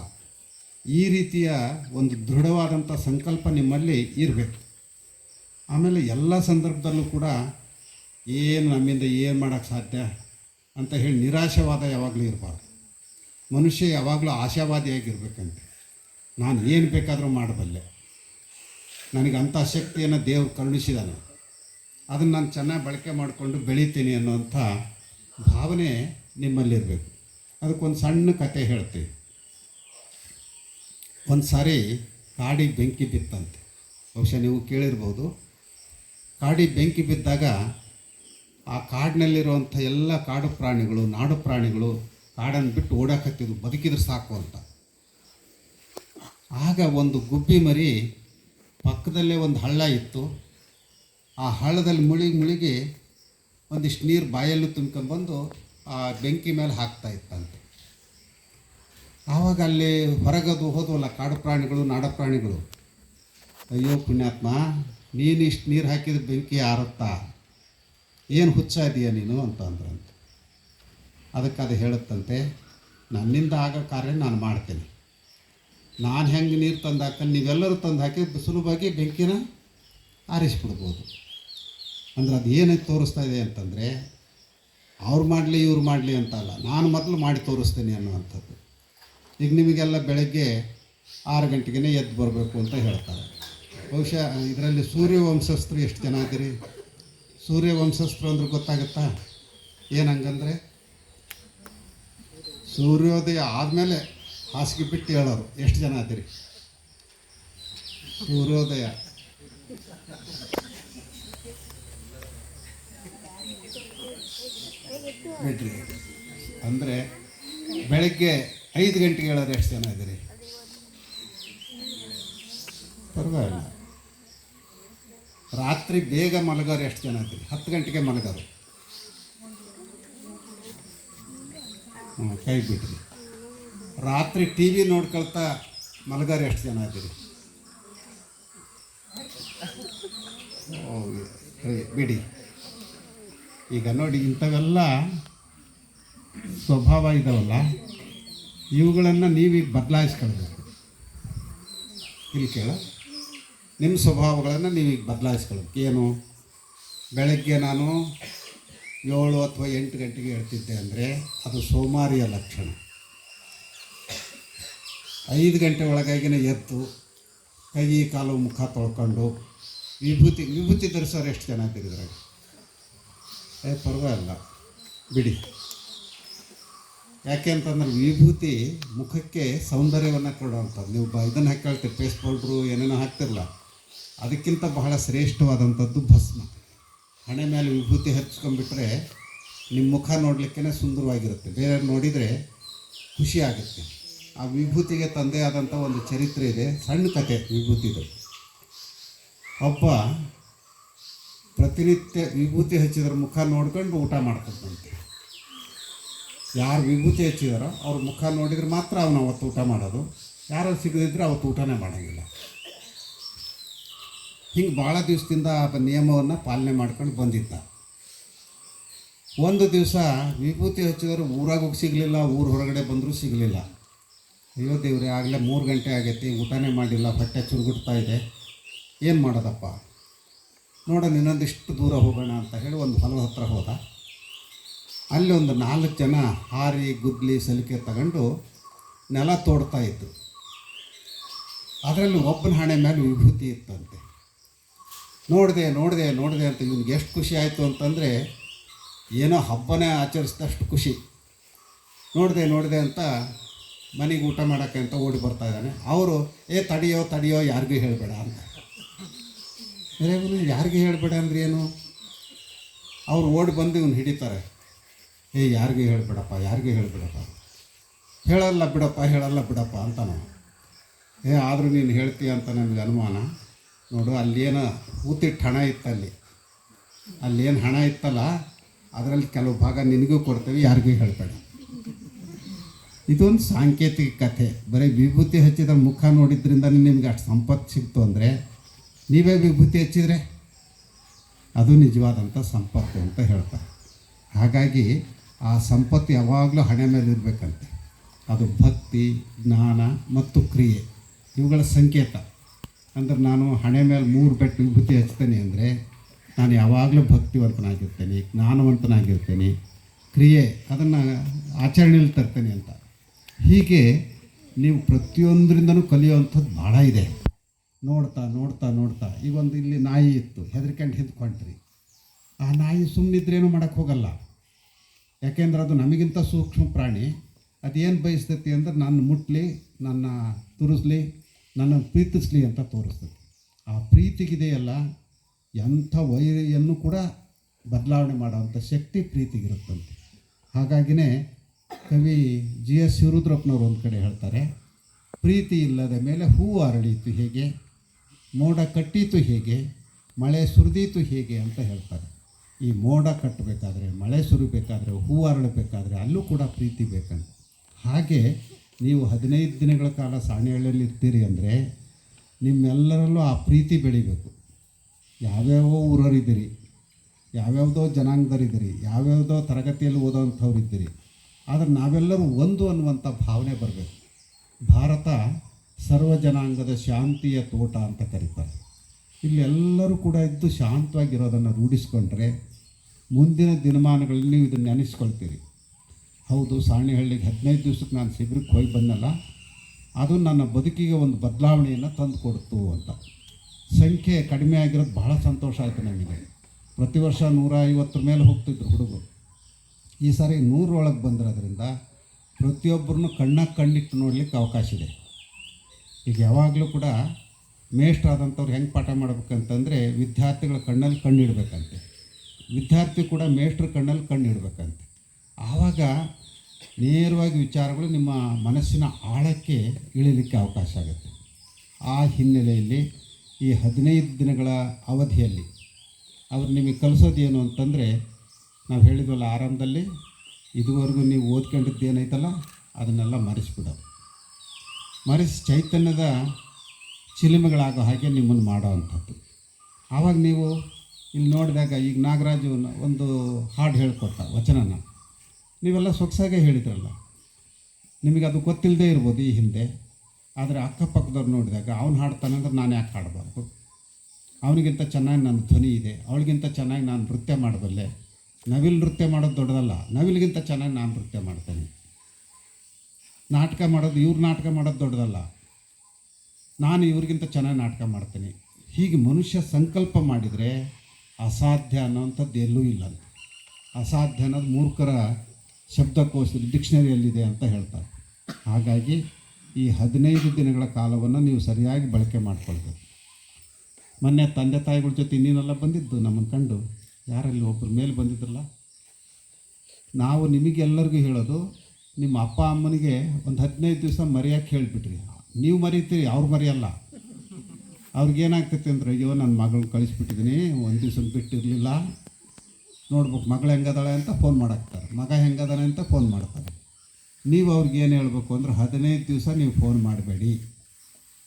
ಈ ರೀತಿಯ ಒಂದು ದೃಢವಾದಂಥ ಸಂಕಲ್ಪ ನಿಮ್ಮಲ್ಲಿ ಇರಬೇಕು. ಆಮೇಲೆ ಎಲ್ಲ ಸಂದರ್ಭದಲ್ಲೂ ಕೂಡ ಏನು ನಮ್ಮಿಂದ ಏನು ಮಾಡೋಕ್ಕೆ ಸಾಧ್ಯ ಅಂತ ಹೇಳಿ ನಿರಾಶವಾದ ಯಾವಾಗಲೂ ಇರಬಾರ್ದು. ಮನುಷ್ಯ ಯಾವಾಗಲೂ ಆಶಾವಾದಿಯಾಗಿರ್ಬೇಕಂತೆ. ನಾನು ಏನು ಬೇಕಾದರೂ ಮಾಡಬಲ್ಲೆ. ನನಗೆ ಅಂಥ ಶಕ್ತಿಯನ್ನು ದೇವರು ಕರುಣಿಸಿದಾನೆ. ಅದನ್ನು ನಾನು ಚೆನ್ನಾಗಿ ಬಳಕೆ ಮಾಡಿಕೊಂಡು ಬೆಳಿತೀನಿ ಅನ್ನೋಂಥ ಭಾವನೆ ನಿಮ್ಮಲ್ಲಿರಬೇಕು. ಅದಕ್ಕೊಂದು ಸಣ್ಣ ಕತೆ ಹೇಳ್ತೀವಿ ಒಂದು ಸಾರಿ ಕಾಡಿಗೆ ಬೆಂಕಿ ಬಿತ್ತಂತೆ. ಬಹುಶಃ ನೀವು ಕೇಳಿರ್ಬೋದು. ಕಾಡಿಗೆ ಬೆಂಕಿ ಬಿದ್ದಾಗ ಆ ಕಾಡಿನಲ್ಲಿರುವಂಥ ಎಲ್ಲ ಕಾಡು ಪ್ರಾಣಿಗಳು, ನಾಡು ಪ್ರಾಣಿಗಳು ಕಾಡನ್ನು ಬಿಟ್ಟು ಓಡಾಕತ್ತಿದ್ರು. ಬದುಕಿದ್ರೆ ಸಾಕು ಅಂತ. ಆಗ ಒಂದು ಗುಬ್ಬಿ ಮರಿ ಪಕ್ಕದಲ್ಲೇ ಒಂದು ಹಳ್ಳ ಇತ್ತು. ಆ ಹಳ್ಳದಲ್ಲಿ ಮುಳುಗಿ ಮುಳುಗಿ ಒಂದಿಷ್ಟು ನೀರು ಬಾಯಲ್ಲೂ ತುಂಬ್ಕೊಂಡ್ಬಂದು ಆ ಬೆಂಕಿ ಮೇಲೆ ಹಾಕ್ತಾ ಇತ್ತಂತೆ. ಆವಾಗ ಅಲ್ಲಿ ಹೊರಗದು ಹೋದವಲ್ಲ ಕಾಡು ಪ್ರಾಣಿಗಳು, ನಾಡ ಪ್ರಾಣಿಗಳು. ಅಯ್ಯೋ ಪುಣ್ಯಾತ್ಮ ನೀನು ಇಷ್ಟು ನೀರು ಹಾಕಿದ ಬೆಂಕಿ ಆರುತ್ತಾ? ಏನು ಹುಚ್ಚ ಇದೆಯಾ ನೀನು ಅಂತ ಅಂದ್ರಂತೆ. ಅದಕ್ಕೆ ಅದು ಹೇಳುತ್ತಂತೆ, ನನ್ನಿಂದ ಆಗೋ ಕಾರ್ಯ ನಾನು ಮಾಡ್ತೇನೆ. ನಾನು ಹೆಂಗೆ ನೀರು ತಂದು ಹಾಕ ನೀವೆಲ್ಲರೂ ತಂದು ಹಾಕಿ ಸುಲಭವಾಗಿ ಬೆಂಕಿನ ಆರಿಸ್ಬಿಡ್ಬೋದು. ಅಂದ್ರೆ ಅದು ಏನಕ್ಕೆ ತೋರಿಸ್ತಾ ಇದೆ ಅಂತಂದರೆ, ಅವ್ರು ಮಾಡಲಿ, ಇವ್ರು ಮಾಡಲಿ ಅಂತ ಅಲ್ಲ, ನಾನು ಮೊದಲು ಮಾಡಿ ತೋರಿಸ್ತೀನಿ ಅನ್ನುವಂಥದ್ದು. ಈಗ ನಿಮಗೆಲ್ಲ ಬೆಳಗ್ಗೆ ಆರು ಗಂಟೆಗೆ ಎದ್ದು ಬರಬೇಕು ಅಂತ ಹೇಳ್ತಾರೆ. ಬಹುಶಃ ಇದರಲ್ಲಿ ಸೂರ್ಯ ವಂಶಸ್ಥರು ಎಷ್ಟು ಜನ ಇದ್ದೀರಿ ಸೂರ್ಯವಂಶಸ್ಥರು ಅಂದ್ರೆ ಗೊತ್ತಾಗುತ್ತಾ? ಏನು ಹಂಗಂದ್ರೆ ಸೂರ್ಯೋದಯ ಆದಮೇಲೆ ಹಾಸಿಗೆ ಬಿಟ್ಟು ಹೇಳೋರು. ಎಷ್ಟು ಜನ ಆದಿರಿ ಸೂರ್ಯೋದಯ. ಬಿಡ್ರಿ ಅಂದರೆ ಬೆಳಗ್ಗೆ ಐದು ಗಂಟೆಗೆ ಹೇಳೋರು ಎಷ್ಟು ಜನ ಇದ್ದೀರಿ? ಪರವಾಗಿಲ್ಲ. ರಾತ್ರಿ ಬೇಗ ಮಲಗೋರು ಎಷ್ಟು ಜನ ಇದ್ದೀರಿ? ಹತ್ತು ಗಂಟೆಗೆ ಮಲಗೋರು. ಹ್ಞೂ ಕೈ ಬಿಡ್ರಿ. ರಾತ್ರಿ ಟಿ ವಿ ನೋಡ್ಕೊಳ್ತಾ ಮಲಗೋರು ಎಷ್ಟು ಜನ ಇದ್ದೀರಿ. ಬಿಡಿ. ಈಗ ನೋಡಿ, ಇಂಥವೆಲ್ಲ ಸ್ವಭಾವ ಇದಾವಲ್ಲ, ಇವುಗಳನ್ನು ನೀವೀಗ ಬದಲಾಯಿಸ್ಕೊಳ್ಬೇಕು. ಇಲ್ಲಿ ಕೇಳ. ನಿಮ್ಮ ಸ್ವಭಾವಗಳನ್ನು ನೀವೀಗ ಬದಲಾಯಿಸ್ಕೊಳ್ಬೇಕು. ಏನು? ಬೆಳಗ್ಗೆ ನಾನು ಏಳು ಅಥವಾ ಎಂಟು ಗಂಟೆಗೆ ಹೇಳ್ತಿದ್ದೆ ಅಂದರೆ ಅದು ಸೋಮಾರಿಯ ಲಕ್ಷಣ. ಐದು ಗಂಟೆ ಒಳಗಾಗಿನ ಎದ್ದು ಕೈ ಕಾಲು ಮುಖ ತೊಳ್ಕೊಂಡು ವಿಭೂತಿ ವಿಭೂತಿ ಧರಿಸೋರು ಎಷ್ಟು ಜನ ತೆಗೆದ್ರೆ ಏ, ಪರವಾಗಿಲ್ಲ. ಬಿಡಿ. ಯಾಕೆ ಅಂತಂದ್ರೆ ವಿಭೂತಿ ಮುಖಕ್ಕೆ ಸೌಂದರ್ಯವನ್ನು ಕೊಡುವಂಥದ್ದು. ನೀವು ಬ ಇದನ್ನು ಹಾಕ್ಕೊಳ್ತೀರಿ, ಪೇಸ್ಟ್ ಪೌಡ್ರು ಏನೇನೋ ಹಾಕ್ತಿರಲ್ಲ, ಅದಕ್ಕಿಂತ ಬಹಳ ಶ್ರೇಷ್ಠವಾದಂಥದ್ದು ಭಸ್ಮ. ಹಣೆ ಮೇಲೆ ವಿಭೂತಿ ಹಚ್ಕೊಂಡ್ಬಿಟ್ರೆ ನಿಮ್ಮ ಮುಖ ನೋಡಲಿಕ್ಕೇ ಸುಂದರವಾಗಿರುತ್ತೆ. ಬೇರೆಯವ್ರು ನೋಡಿದರೆ ಖುಷಿ ಆಗುತ್ತೆ. ಆ ವಿಭೂತಿಗೆ ತಂದೆ ಆದಂಥ ಒಂದು ಚರಿತ್ರೆ ಇದೆ. ಸಣ್ಣ ಕತೆ ವಿಭೂತಿದು. ಒಬ್ಬ ಪ್ರತಿನಿತ್ಯ ವಿಭೂತಿ ಹಚ್ಚಿದ್ರ ಮುಖ ನೋಡ್ಕೊಂಡು ಊಟ ಮಾಡ್ತಿದ್ದಂತೆ ಯಾರು ವಿಭೂತಿ ಹಚ್ಚಿದಾರೋ ಅವ್ರ ಮುಖ ನೋಡಿದ್ರೆ ಮಾತ್ರ ಅವನು ಅವತ್ತು ಊಟ ಮಾಡೋದು. ಯಾರು ಸಿಗದಿದ್ರೆ ಅವತ್ತು ಊಟನೇ ಮಾಡೋಂಗಿಲ್ಲ. ಹಿಂಗೆ ಭಾಳ ದಿವಸದಿಂದ ಆ ನಿಯಮವನ್ನು ಪಾಲನೆ ಮಾಡ್ಕೊಂಡು ಬಂದಿದ್ದ. ಒಂದು ದಿವಸ ವಿಭೂತಿ ಹಚ್ಚಿದ್ರು ಊರಾಗ ಹೋಗಿ ಸಿಗಲಿಲ್ಲ, ಊರು ಹೊರಗಡೆ ಬಂದರೂ ಸಿಗಲಿಲ್ಲ. ಅಯ್ಯೋ ದೇವ್ರೆ, ಆಗಲೇ ಮೂರು ಗಂಟೆ ಆಗೈತಿ, ಊಟನೇ ಮಾಡಿಲ್ಲ, ಹೊಟ್ಟೆ ಚುರುಗುಡ್ತಾ ಇದೆ. ಏನು ಮಾಡೋದಪ್ಪ? ನೋಡೋಣ ಇನ್ನೊಂದಿಷ್ಟು ದೂರ ಹೋಗೋಣ ಅಂತ ಹೇಳಿ ಒಂದು ಹೊಲದ ಹತ್ರ ಹೋದ. ಅಲ್ಲಿ ಒಂದು ನಾಲ್ಕು ಜನ ಹಾರಿ, ಗುದ್ಲಿ, ಸಲಿಕೆ ತಗೊಂಡು ನೆಲ ತೋಡ್ತಾ ಇದ್ದು ಅದರಲ್ಲಿ ಒಬ್ಬನ ಹಣೆ ಮೇಲೆ ವಿಭೂತಿ ಇತ್ತಂತೆ. ನೋಡಿದೆ ನೋಡಿದೆ ನೋಡಿದೆ ಅಂತ ಇವ್ನಿಗೆ ಎಷ್ಟು ಖುಷಿ ಆಯಿತು ಅಂತಂದರೆ, ಏನೋ ಹಬ್ಬನೇ ಆಚರಿಸಿದಷ್ಟು ಖುಷಿ. ನೋಡಿದೆ ನೋಡಿದೆ ಅಂತ ಮನೆಗೆ ಊಟ ಮಾಡೋಕ್ಕೆ ಅಂತ ಓಡಿ ಬರ್ತಾ ಇದ್ದಾನೆ. ಅವರು, ಏ, ತಡಿಯೋ ತಡಿಯೋ, ಯಾರಿಗೂ ಹೇಳಬೇಡ ಅಂತ. ಬೇರೆ ಯಾರಿಗೂ ಹೇಳಬೇಡ ಅಂದ್ರೆ ಏನು? ಅವ್ರು ಓಡಿ ಬಂದು ಇವ್ನು ಹಿಡಿತಾರೆ. ಏ, ಯಾರಿಗೂ ಹೇಳಬೇಡಪ್ಪ ಯಾರಿಗೂ ಹೇಳಬೇಡಪ್ಪ. ಹೇಳಲ್ಲ ಬಿಡಪ್ಪ ಹೇಳಲ್ಲ ಬಿಡಪ್ಪ ಅಂತ ನಾವು ಏ, ಆದರೂ ನೀನು ಹೇಳ್ತೀಯ ಅಂತ ನನಗೆ ಅನುಮಾನ. ನೋಡು, ಅಲ್ಲೇನು ಊತಿಟ್ಟು ಹಣ ಇತ್ತಲ್ಲಿ. ಅಲ್ಲೇನು ಹಣ ಇತ್ತಲ್ಲ, ಅದರಲ್ಲಿ ಕೆಲವು ಭಾಗ ನಿನಗೂ ಕೊಡ್ತೇವೆ, ಯಾರಿಗೂ ಹೇಳಬೇಡ. ಇದೊಂದು ಸಾಂಕೇತಿಕ ಕಥೆ. ಬರೀ ವಿಭೂತಿ ಹಚ್ಚಿದ ಮುಖ ನೋಡಿದ್ರಿಂದ ನಿಮ್ಗೆ ಅಷ್ಟು ಸಂಪತ್ತು ಸಿಕ್ತು ಅಂದರೆ ನೀವೇ ವಿಭೂತಿ ಹಚ್ಚಿದ್ರೆ? ಅದು ನಿಜವಾದಂಥ ಸಂಪತ್ತು ಅಂತ ಹೇಳ್ತಾರೆ. ಹಾಗಾಗಿ ಆ ಸಂಪತ್ತು ಯಾವಾಗಲೂ ಹಣೆ ಮೇಲೆ ಇರಬೇಕಂತೆ. ಅದು ಭಕ್ತಿ, ಜ್ಞಾನ ಮತ್ತು ಕ್ರಿಯೆ. ಇವುಗಳ ಸಂಕೇತ. ಅಂದ್ರೆ ನಾನು ಹಣೆ ಮೇಲೆ ಮೂರು ಬೆಟ್ಟು ವಿಭೂತಿ ಹಚ್ತೇನೆ ಅಂದರೆ ನಾನು ಯಾವಾಗಲೂ ಭಕ್ತಿವಂತನಾಗಿರ್ತೇನೆ, ಜ್ಞಾನವಂತನಾಗಿರ್ತೇನೆ, ಕ್ರಿಯೆ, ಅದನ್ನು ಆಚರಣೆಯಲ್ಲಿ ತರ್ತೇನೆ ಅಂತ. ಹೀಗೆ ನೀವು ಪ್ರತಿಯೊಂದರಿಂದನೂ ಕಲಿಯುವಂಥದ್ದು ಭಾಳ ಇದೆ. ನೋಡ್ತಾ ನೋಡ್ತಾ ನೋಡ್ತಾ. ಈಗ ಒಂದು ಇಲ್ಲಿ ನಾಯಿ ಇತ್ತು. ಹೆದರ್ಕೊಂಡು ಹಿಂದ್ಕೊಂಡ್ರಿ ಆ ನಾಯಿ ಸುಮ್ಮನಿದ್ರೇನು ಮಾಡೋಕ್ಕೆ ಹೋಗಲ್ಲ. ಯಾಕೆಂದ್ರೆ ಅದು ನಮಗಿಂತ ಸೂಕ್ಷ್ಮ ಪ್ರಾಣಿ. ಅದೇನು ಬಯಸ್ತೈತಿ ಅಂದ್ರೆ ನನ್ನ ಮುಟ್ಲಿ, ನನ್ನ ತುರಿಸ್ಲಿ, ನನ್ನ ಪ್ರೀತಿಸ್ಲಿ ಅಂತ ತೋರಿಸ್ತೈತಿ. ಆ ಪ್ರೀತಿಗಿದೆಯಲ್ಲ ಎಂಥ ವೈರಿಯನ್ನು ಕೂಡ ಬದಲಾವಣೆ ಮಾಡೋವಂಥ ಶಕ್ತಿ ಪ್ರೀತಿಗಿರುತ್ತಂತೆ. ಹಾಗಾಗಿನೇ ಕವಿ ಜಿ ಎಸ್ ಶಿವರುದ್ರಪ್ಪನವ್ರು ಒಂದು ಕಡೆ ಹೇಳ್ತಾರೆ, ಪ್ರೀತಿ ಇಲ್ಲದ ಮೇಲೆ ಹೂ ಅರಳೀತು ಹೇಗೆ? ಮೋಡ ಕಟ್ಟೀತು ಹೇಗೆ? ಮಳೆ ಸುರಿದೀತು ಹೇಗೆ? ಅಂತ ಹೇಳ್ತಾರೆ. ಈ ಮೋಡ ಕಟ್ಟಬೇಕಾದ್ರೆ, ಮಳೆ ಸುರಿಬೇಕಾದ್ರೆ, ಹೂ ಅರಳಬೇಕಾದ್ರೆ ಅಲ್ಲೂ ಕೂಡ ಪ್ರೀತಿ ಬೇಕಂತ. ಹಾಗೆ ನೀವು ಹದಿನೈದು ದಿನಗಳ ಕಾಲ ಸಾಣೆಹಳ್ಳಿಯಲ್ಲಿ ಇರ್ತೀರಿ ಅಂದರೆ ನಿಮ್ಮೆಲ್ಲರಲ್ಲೂ ಆ ಪ್ರೀತಿ ಬೆಳಿಬೇಕು. ಯಾವ್ಯಾವ ಊರವರಿದ್ದೀರಿ, ಯಾವ್ಯಾವುದೋ ಜನಾಂಗದವರಿದ್ದೀರಿ, ಯಾವ್ಯಾವುದೋ ತರಗತಿಯಲ್ಲಿ ಓದೋವಂಥವ್ರು ಇದ್ದೀರಿ ಆದರೆ ನಾವೆಲ್ಲರೂ ಒಂದು ಅನ್ನುವಂಥ ಭಾವನೆ ಬರಬೇಕು. ಭಾರತ ಸರ್ವ ಜನಾಂಗದ ಶಾಂತಿಯ ತೋಟ ಅಂತ ಕರೀತಾರೆ. ಇಲ್ಲಿ ಎಲ್ಲರೂ ಕೂಡ ಇದ್ದು ಶಾಂತವಾಗಿರೋದನ್ನು ರೂಢಿಸ್ಕೊಂಡ್ರೆ ಮುಂದಿನ ದಿನಮಾನಗಳಲ್ಲಿ ನೀವು ಇದನ್ನು ನೆನೆಸ್ಕೊಳ್ತೀರಿ. ಹೌದು, ಸಾಣಿಹಳ್ಳಿಗೆ ಹದಿನೈದು ದಿವ್ಸಕ್ಕೆ ನಾನು ಶಿಬಿರಕ್ಕೆ ಹೋಗಿ ಬಂದಲ್ಲ ಅದು ನನ್ನ ಬದುಕಿಗೆ ಒಂದು ಬದಲಾವಣೆಯನ್ನು ತಂದು ಕೊಡ್ತು ಅಂತ. ಸಂಖ್ಯೆ ಕಡಿಮೆ ಆಗಿರೋದು ಬಹಳ ಸಂತೋಷ ಆಯಿತು ನಮಗೆ ಪ್ರತಿ ವರ್ಷ ನೂರ ಐವತ್ತರ ಮೇಲೆ ಹೋಗ್ತಿದ್ರು ಹುಡುಗರು. ಈ ಸಾರಿ ನೂರೊಳಗೆ ಬಂದಿರೋದ್ರಿಂದ ಪ್ರತಿಯೊಬ್ಬರನ್ನು ಕಣ್ಣಾಗ ಕಣ್ಣಿಟ್ಟು ನೋಡಲಿಕ್ಕೆ ಅವಕಾಶ ಇದೆ. ಈಗ ಯಾವಾಗಲೂ ಕೂಡ ಮೇಷ್ಟ್ರಾದಂಥವ್ರು ಹೆಂಗೆ ಪಾಠ ಮಾಡ್ಬೇಕಂತಂದರೆ ವಿದ್ಯಾರ್ಥಿಗಳ ಕಣ್ಣಲ್ಲಿ ಕಣ್ಣಿಡ್ಬೇಕಂತೆ. ವಿದ್ಯಾರ್ಥಿ ಕೂಡ ಮೇಷ್ಟ್ರ ಕಣ್ಣಲ್ಲಿ ಕಣ್ಣಿಡ್ಬೇಕಂತೆ. ಆವಾಗ ನೇರವಾಗಿ ವಿಚಾರಗಳು ನಿಮ್ಮ ಮನಸ್ಸಿನ ಆಳಕ್ಕೆ ಇಳಿಲಿಕ್ಕೆ ಅವಕಾಶ ಆಗುತ್ತೆ. ಆ ಹಿನ್ನೆಲೆಯಲ್ಲಿ ಈ ಹದಿನೈದು ದಿನಗಳ ಅವಧಿಯಲ್ಲಿ ಅವ್ರು ನಿಮಗೆ ಕಲಿಸೋದೇನು ಅಂತಂದರೆ ನಾವು ಹೇಳಿದ್ವಲ್ಲ ಆರಂಭದಲ್ಲಿ, ಇದುವರೆಗೂ ನೀವು ಓದ್ಕೊಂಡಿದ್ದು ಏನೈತಲ್ಲ ಅದನ್ನೆಲ್ಲ ಮರೆಸ್ಬಿಡೋದು ಮರೆಸಿ ಚೈತನ್ಯದ ಚಿಲುಮೆಗಳಾಗೋ ಹಾಗೆ ನಿಮ್ಮನ್ನು ಮಾಡೋ ಅಂಥದ್ದು. ಆವಾಗ ನೀವು ಇಲ್ಲಿ ನೋಡಿದಾಗ ಈಗ ನಾಗರಾಜು ಒಂದು ಹಾಡು ಹೇಳ್ಕೊಟ್ಟ ವಚನನ. ನೀವೆಲ್ಲ ಸೊಗಸಾಗೆ ಹೇಳಿದ್ರಲ್ಲ. ನಿಮಗೆ ಅದು ಗೊತ್ತಿಲ್ಲದೆ ಇರ್ಬೋದು ಈ ಹಿಂದೆ. ಆದರೆ ಅಕ್ಕಪಕ್ಕದವ್ರು ನೋಡಿದಾಗ ಅವ್ನು ಹಾಡ್ತಾನೆ ಅಂದ್ರೆ ನಾನು ಯಾಕೆ ಹಾಡಬಾರ್ದು? ಅವನಿಗಿಂತ ಚೆನ್ನಾಗಿ ನನ್ನ ಧ್ವನಿ ಇದೆ. ಅವಳಿಗಿಂತ ಚೆನ್ನಾಗಿ ನಾನು ನೃತ್ಯ ಮಾಡಬಲ್ಲೆ. ನವಿಲು ನೃತ್ಯ ಮಾಡೋದು ದೊಡ್ಡದಲ್ಲ, ನವಿಲಿಗಿಂತ ಚೆನ್ನಾಗಿ ನಾನು ನೃತ್ಯ ಮಾಡ್ತೇನೆ. ನಾಟಕ ಮಾಡೋದು, ಇವ್ರು ನಾಟಕ ಮಾಡೋದು ದೊಡ್ಡದಲ್ಲ. ನಾನು ಇವ್ರಿಗಿಂತ ಚೆನ್ನಾಗಿ ನಾಟಕ ಮಾಡ್ತೀನಿ. ಹೀಗೆ ಮನುಷ್ಯ ಸಂಕಲ್ಪ ಮಾಡಿದರೆ ಅಸಾಧ್ಯ ಅನ್ನೋವಂಥದ್ದು ಎಲ್ಲೂ ಇಲ್ಲ ಅಸಾಧ್ಯ ಅನ್ನೋದು ಮೂರ್ಖರ ಶಬ್ದಕೋಶ ಡಿಕ್ಷನರಿಯಲ್ಲಿದೆ ಅಂತ ಹೇಳ್ತಾರೆ. ಹಾಗಾಗಿ ಈ ಹದಿನೈದು ದಿನಗಳ ಕಾಲವನ್ನು ನೀವು ಸರಿಯಾಗಿ ಬಳಕೆ ಮಾಡ್ಕೊಳ್ಬೇಕು. ಮೊನ್ನೆ ತಂದೆ ತಾಯಿಗಳ ಜೊತೆ ಇನ್ನೇನೆಲ್ಲ ಬಂದಿದ್ದು ನಮ್ಮನ್ನು ಕಂಡು. ಯಾರಲ್ಲಿ ಒಬ್ಬರ ಮೇಲೆ ಬಂದಿದ್ರಲ್ಲ? ನಾವು ನಿಮಗೆಲ್ಲರಿಗೂ ಹೇಳೋದು, ನಿಮ್ಮ ಅಪ್ಪ ಅಮ್ಮನಿಗೆ ಒಂದು ಹದಿನೈದು ದಿವಸ ಮರೆಯಕ್ಕೆ ಹೇಳಿಬಿಟ್ರಿ. ನೀವು ಮರೀತೀರಿ ಅವ್ರು ಮರೆಯಲ್ಲ. ಅವ್ರಿಗೇನಾಗ್ತೈತೆ ಅಂದ್ರೆ, ಅಯ್ಯೋ ನನ್ನ ಮಗಳನ್ನ ಕಳಿಸ್ಬಿಟ್ಟಿದ್ದೀನಿ ಒಂದು ದಿವ್ಸ ಬಿಟ್ಟಿರಲಿಲ್ಲ. ನೋಡ್ಬೇಕು, ಮಗಳು ಹೆಂಗದಾಳೆ ಅಂತ ಫೋನ್ ಮಾಡಾಕ್ತಾರೆ. ಮಗ ಹೆಂಗದಾಳೆ ಅಂತ ಫೋನ್ ಮಾಡ್ತಾರೆ. ನೀವು ಅವ್ರಿಗೆ ಏನು ಹೇಳಬೇಕು ಅಂದ್ರೆ, ಹದಿನೈದು ದಿವಸ ನೀವು ಫೋನ್ ಮಾಡಬೇಡಿ.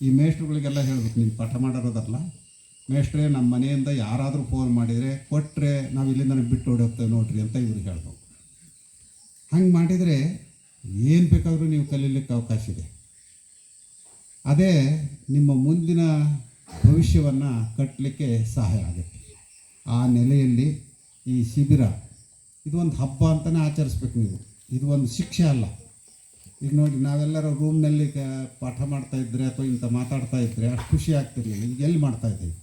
ಈ ಮೇಷ್ಟ್ರುಗಳಿಗೆಲ್ಲ ಹೇಳ್ಬೇಕು, ನೀನು ಪಾಠ ಮಾಡೋದಲ್ಲ ಮೇಷ್ಟ್ರೇ ನಮ್ಮ ಮನೆಯಿಂದ ಯಾರಾದರೂ ಫೋನ್ ಮಾಡಿದರೆ ಕೊಟ್ಟರೆ ನಾವು ಇಲ್ಲಿಂದ ಬಿಟ್ಟು ಓಡೋಗ್ತೇವೆ ನೋಡ್ರಿ ಅಂತ ಇವ್ರು ಹೇಳ್ಬೇಕು ಹಂಗೆ ಮಾಡಿದರೆ ಏನು ಬೇಕಾದರೂ ನೀವು ಕಲೀಲಿಕ್ಕೆ ಅವಕಾಶ ಇದೆ. ಅದೇ ನಿಮ್ಮ ಮುಂದಿನ ಭವಿಷ್ಯವನ್ನು ಕಟ್ಟಲಿಕ್ಕೆ ಸಹಾಯ ಆಗುತ್ತೆ. ಆ ನೆಲೆಯಲ್ಲಿ ಈ ಶಿಬಿರ, ಇದು ಒಂದು ಹಬ್ಬ ಅಂತಲೇ ಆಚರಿಸ್ಬೇಕು ನೀವು. ಇದು ಒಂದು ಶಿಕ್ಷೆ ಅಲ್ಲ. ಈಗ ನೋಡಿ, ನಾವೆಲ್ಲರೂ ರೂಮ್ನಲ್ಲಿ ಪಾಠ ಮಾಡ್ತಾ ಇದ್ರೆ ಅಥವಾ ಇಂಥ ಮಾತಾಡ್ತಾ ಇದ್ದರೆ ಅಷ್ಟು ಖುಷಿ ಆಗ್ತಿರಲಿಲ್ಲ. ಈಗ ಎಲ್ಲಿ ಮಾಡ್ತಾ ಇದ್ದೀವಿ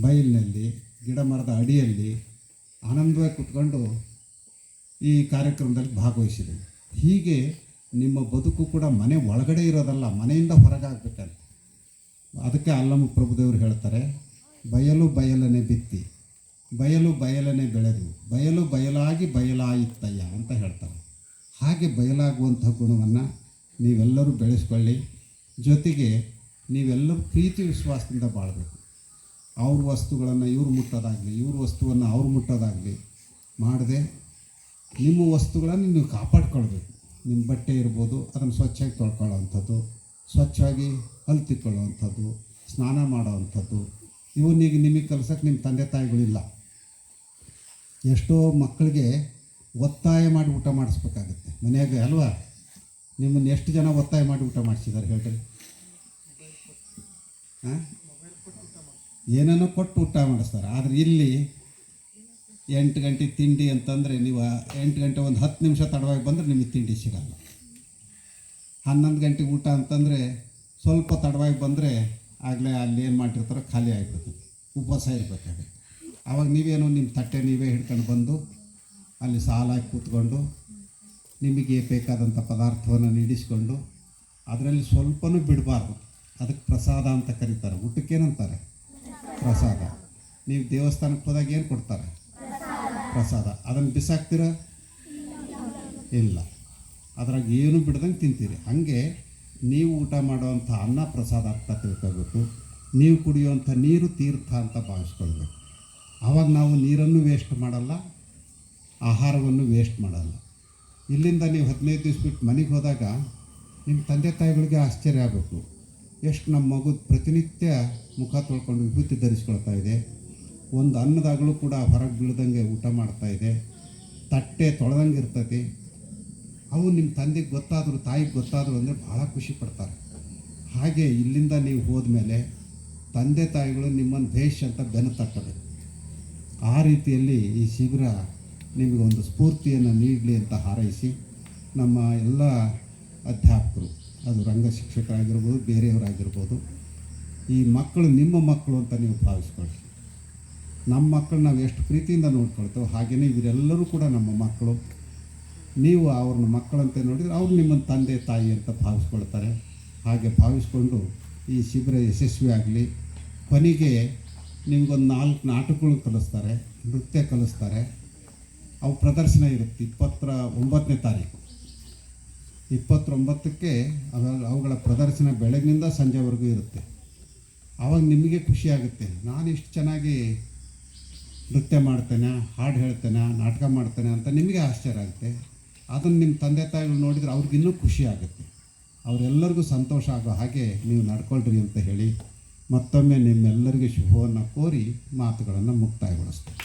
ಬೈಲಿನಲ್ಲಿ ಗಿಡ ಮರದ ಅಡಿಯಲ್ಲಿ ಆನಂದವಾಗಿ ಕುತ್ಕೊಂಡು ಈ ಕಾರ್ಯಕ್ರಮದಲ್ಲಿ ಭಾಗವಹಿಸಿದೆ. ಹೀಗೆ ನಿಮ್ಮ ಬದುಕು ಕೂಡ ಮನೆ ಒಳಗಡೆ ಇರೋದಲ್ಲ, ಮನೆಯಿಂದ ಹೊರಗಾಗಬೇಕಂತ. ಅದಕ್ಕೆ ಅಲ್ಲಮ್ಮ ಪ್ರಭುದೇವರು ಹೇಳ್ತಾರೆ, ಬಯಲು ಬಯಲನೆ ಬಿತ್ತಿ, ಬಯಲು ಬಯಲನೆ ಬೆಳೆದು, ಬಯಲು ಬಯಲಾಗಿ ಬಯಲಾಯಿತಯ್ಯ ಅಂತ ಹೇಳ್ತಾರೆ. ಹಾಗೆ ಬಯಲಾಗುವಂಥ ಗುಣವನ್ನು ನೀವೆಲ್ಲರೂ ಬೆಳೆಸ್ಕೊಳ್ಳಿ. ಜೊತೆಗೆ ನೀವೆಲ್ಲರೂ ಪ್ರೀತಿ ವಿಶ್ವಾಸದಿಂದ ಬಾಳಬೇಕು. ಅವ್ರ ವಸ್ತುಗಳನ್ನು ಇವ್ರು ಮುಟ್ಟೋದಾಗಲಿ, ಇವ್ರ ವಸ್ತುವನ್ನು ಅವ್ರು ಮುಟ್ಟೋದಾಗಲಿ ಮಾಡದೆ ನಿಮ್ಮ ವಸ್ತುಗಳನ್ನು ನೀವು ಕಾಪಾಡ್ಕೊಳ್ಬೇಕು. ನಿಮ್ಮ ಬಟ್ಟೆ ಇರ್ಬೋದು, ಅದನ್ನು ಸ್ವಚ್ಛಾಗಿ ತೊಳ್ಕೊಳ್ಳೋವಂಥದ್ದು ಸ್ವಚ್ಛವಾಗಿ ಹಲ್ಲು ತಿಕ್ಕೊಳ್ಳೋವಂಥದ್ದು, ಸ್ನಾನ ಮಾಡೋವಂಥದ್ದು, ಇವನ್ನೀಗ ನಿಮಗೆ ಕಲ್ಸೋಕ್ಕೆ ನಿಮ್ಮ ತಂದೆ ತಾಯಿಗಳಿಲ್ಲ. ಎಷ್ಟೋ ಮಕ್ಕಳಿಗೆ ಒತ್ತಾಯ ಮಾಡಿ ಊಟ ಮಾಡಿಸ್ಬೇಕಾಗುತ್ತೆ. ಮನೆಯಾಗ ಅಲ್ವಾ? ನಿಮ್ಮನ್ನು ಎಷ್ಟು ಜನ ಒತ್ತಾಯ ಮಾಡಿ ಊಟ ಮಾಡಿಸಿದ್ದಾರೆ ಹೇಳ್ರಿ? ಹಾಂ ಏನೇನೋ ಕೊಟ್ಟು ಊಟ ಮಾಡಿಸ್ತಾರೆ. ಆದರೆ ಇಲ್ಲಿ ಎಂಟು ಗಂಟೆ ತಿಂಡಿ ಅಂತಂದರೆ ನೀವು ಎಂಟು ಗಂಟೆ ಒಂದು ಹತ್ತು ನಿಮಿಷ ತಡವಾಗಿ ಬಂದರೆ ನಿಮಗೆ ತಿಂಡಿ ಸಿಗಲ್ಲ. ಹನ್ನೊಂದು ಗಂಟೆಗೆ ಊಟ ಅಂತಂದರೆ ಸ್ವಲ್ಪ ತಡವಾಗಿ ಬಂದರೆ ಆಗಲೇ ಅಲ್ಲಿ ಏನು ಮಾಡಿರ್ತಾರೋ ಖಾಲಿ ಆಗಿಬಿಡ್ತದೆ ಉಪವಾಸ ಇರಬೇಕಾಗುತ್ತೆ ಆವಾಗ ನೀವೇನೋ ನಿಮ್ಮ ತಟ್ಟೆ ನೀವೇ ಹಿಡ್ಕೊಂಡು ಬಂದು ಅಲ್ಲಿ ಸಾಲಾಗಿ ಕೂತ್ಕೊಂಡು ನಿಮಗೆ ಬೇಕಾದಂಥ ಪದಾರ್ಥವನ್ನು ನೀಡಿಸ್ಕೊಂಡು ಅದರಲ್ಲಿ ಸ್ವಲ್ಪನೂ ಬಿಡಬಾರ್ದು. ಅದಕ್ಕೆ ಪ್ರಸಾದ ಅಂತ ಕರೀತಾರೆ. ಊಟಕ್ಕೇನಂತಾರೆ? ಪ್ರಸಾದ. ನೀವು ದೇವಸ್ಥಾನಕ್ಕೆ ಹೋದಾಗ ಏನು ಕೊಡ್ತಾರೆ? ಪ್ರಸಾದ. ಅದನ್ನು ಬಿಸಾಕ್ತೀರ? ಇಲ್ಲ. ಅದ್ರಾಗ ಏನು ಬಿಡ್ದಂಗೆ ತಿಂತೀರಿ. ಹಾಗೆ ನೀವು ಊಟ ಮಾಡುವಂಥ ಅನ್ನ ಪ್ರಸಾದ ಅಂತ ತಿಳ್ಕೊಬೇಕು ನೀವು ಕುಡಿಯುವಂಥ ನೀರು ತೀರ್ಥ ಅಂತ ಭಾವಿಸ್ಕೊಳ್ಬೇಕು. ಆವಾಗ ನಾವು ನೀರನ್ನು ವೇಸ್ಟ್ ಮಾಡಲ್ಲ, ಆಹಾರವನ್ನು ವೇಸ್ಟ್ ಮಾಡಲ್ಲ. ಇಲ್ಲಿಂದ ನೀವು ಹದಿನೈದು ದಿವ್ಸ ಬಿಟ್ಟು ಮನೆಗೆ ಹೋದಾಗ ನಿಮ್ಮ ತಂದೆ ತಾಯಿಗಳಿಗೆ ಆಶ್ಚರ್ಯ ಆಗಬೇಕು. ಎಷ್ಟು ನಮ್ಮ ಮಗು ಪ್ರತಿನಿತ್ಯ ಮುಖ ತೊಳ್ಕೊಂಡು ವಿಭೂತಿ ಧರಿಸ್ಕೊಳ್ತಾ ಇದೆ. ಒಂದು ಅನ್ನದಾಗಲೂ ಕೂಡ ಹೊರಗೆ ಬೀಳ್ದಂಗೆ ಊಟ ಮಾಡ್ತಾ ಇದೆ. ತಟ್ಟೆ ತೊಳೆದಂಗೆ ಇರ್ತೈತಿ ಅವು ನಿಮ್ಮ ತಂದೆಗೆ ಗೊತ್ತಾದರೂ, ತಾಯಿಗೆ ಗೊತ್ತಾದರೂ ಅಂದರೆ ಭಾಳ ಖುಷಿ ಪಡ್ತಾರೆ. ಹಾಗೆ ಇಲ್ಲಿಂದ ನೀವು ಹೋದ ಮೇಲೆ ತಂದೆ ತಾಯಿಗಳು ನಿಮ್ಮನ್ನು ದೇಶ ಅಂತ ಬೆನ್ನು ತಟ್ಟಬೇಕು ಆ ರೀತಿಯಲ್ಲಿ ಈ ಶಿಬಿರ ನಿಮಗೊಂದು ಸ್ಫೂರ್ತಿಯನ್ನು ನೀಡಲಿ ಅಂತ ಹಾರೈಸಿ ನಮ್ಮ ಎಲ್ಲ ಅಧ್ಯಾಪಕರು ಅದು ರಂಗ ಶಿಕ್ಷಕರಾಗಿರ್ಬೋದು, ಬೇರೆಯವರಾಗಿರ್ಬೋದು. ಈ ಮಕ್ಕಳು ನಿಮ್ಮ ಮಕ್ಕಳು ಅಂತ ನೀವು ಭಾವಿಸ್ಕೊಳ್ಳಿ. ನಮ್ಮ ಮಕ್ಕಳು ನಾವು ಎಷ್ಟು ಪ್ರೀತಿಯಿಂದ ನೋಡ್ಕೊಳ್ತೇವೆ ಹಾಗೆಯೇ ಇವರೆಲ್ಲರೂ ಕೂಡ ನಮ್ಮ ಮಕ್ಕಳು. ನೀವು ಅವ್ರನ್ನ ಮಕ್ಕಳಂತೆ ನೋಡಿದರೆ ಅವ್ರು ನಿಮ್ಮ ತಂದೆ, ತಾಯಿ ಅಂತ ಭಾವಿಸ್ಕೊಳ್ತಾರೆ. ಹಾಗೆ ಭಾವಿಸ್ಕೊಂಡು ಈ ಶಿಬಿರ ಯಶಸ್ವಿ ಆಗಲಿ. ಕೊನೆಗೆ ನಿಮಗೊಂದು ನಾಲ್ಕು ನಾಟಕಗಳು ಕಲಿಸ್ತಾರೆ, ನೃತ್ಯ ಕಲಿಸ್ತಾರೆ. ಅವು ಪ್ರದರ್ಶನ ಇರುತ್ತೆ ಇಪ್ಪತ್ತರ ಒಂಬತ್ತನೇ ತಾರೀಕು. ಇಪ್ಪತ್ತೊಂಬತ್ತಕ್ಕೆ ಅವೆಲ್ಲ ಅವುಗಳ ಪ್ರದರ್ಶನ ಬೆಳಗಿನಿಂದ ಸಂಜೆವರೆಗೂ ಇರುತ್ತೆ. ಆವಾಗ ನಿಮಗೆ ಖುಷಿಯಾಗುತ್ತೆ ನಾನು ಇಷ್ಟು ಚೆನ್ನಾಗಿ ನೃತ್ಯ ಮಾಡ್ತೇನೆ, ಹಾಡು ಹೇಳ್ತೇನೆ, ನಾಟಕ ಮಾಡ್ತೇನೆ ಅಂತ ನಿಮಗೆ ಆಶ್ಚರ್ಯ ಆಗುತ್ತೆ. ಅದನ್ನು ನಿಮ್ಮ ತಂದೆ ತಾಯಿಗಳು ನೋಡಿದರೆ ಅವ್ರಿಗಿನ್ನೂ ಖುಷಿ ಆಗುತ್ತೆ. ಅವರೆಲ್ಲರಿಗೂ ಸಂತೋಷ ಆಗೋ ಹಾಗೆ ನೀವು ನಡ್ಕೊಳ್ರಿ ಅಂತ ಹೇಳಿ ಮತ್ತೊಮ್ಮೆ ನಿಮ್ಮೆಲ್ಲರಿಗೂ ಶುಭವನ್ನು ಕೋರಿ ಮಾತುಗಳನ್ನು ಮುಕ್ತಾಯಗೊಳಿಸ್ತೀನಿ.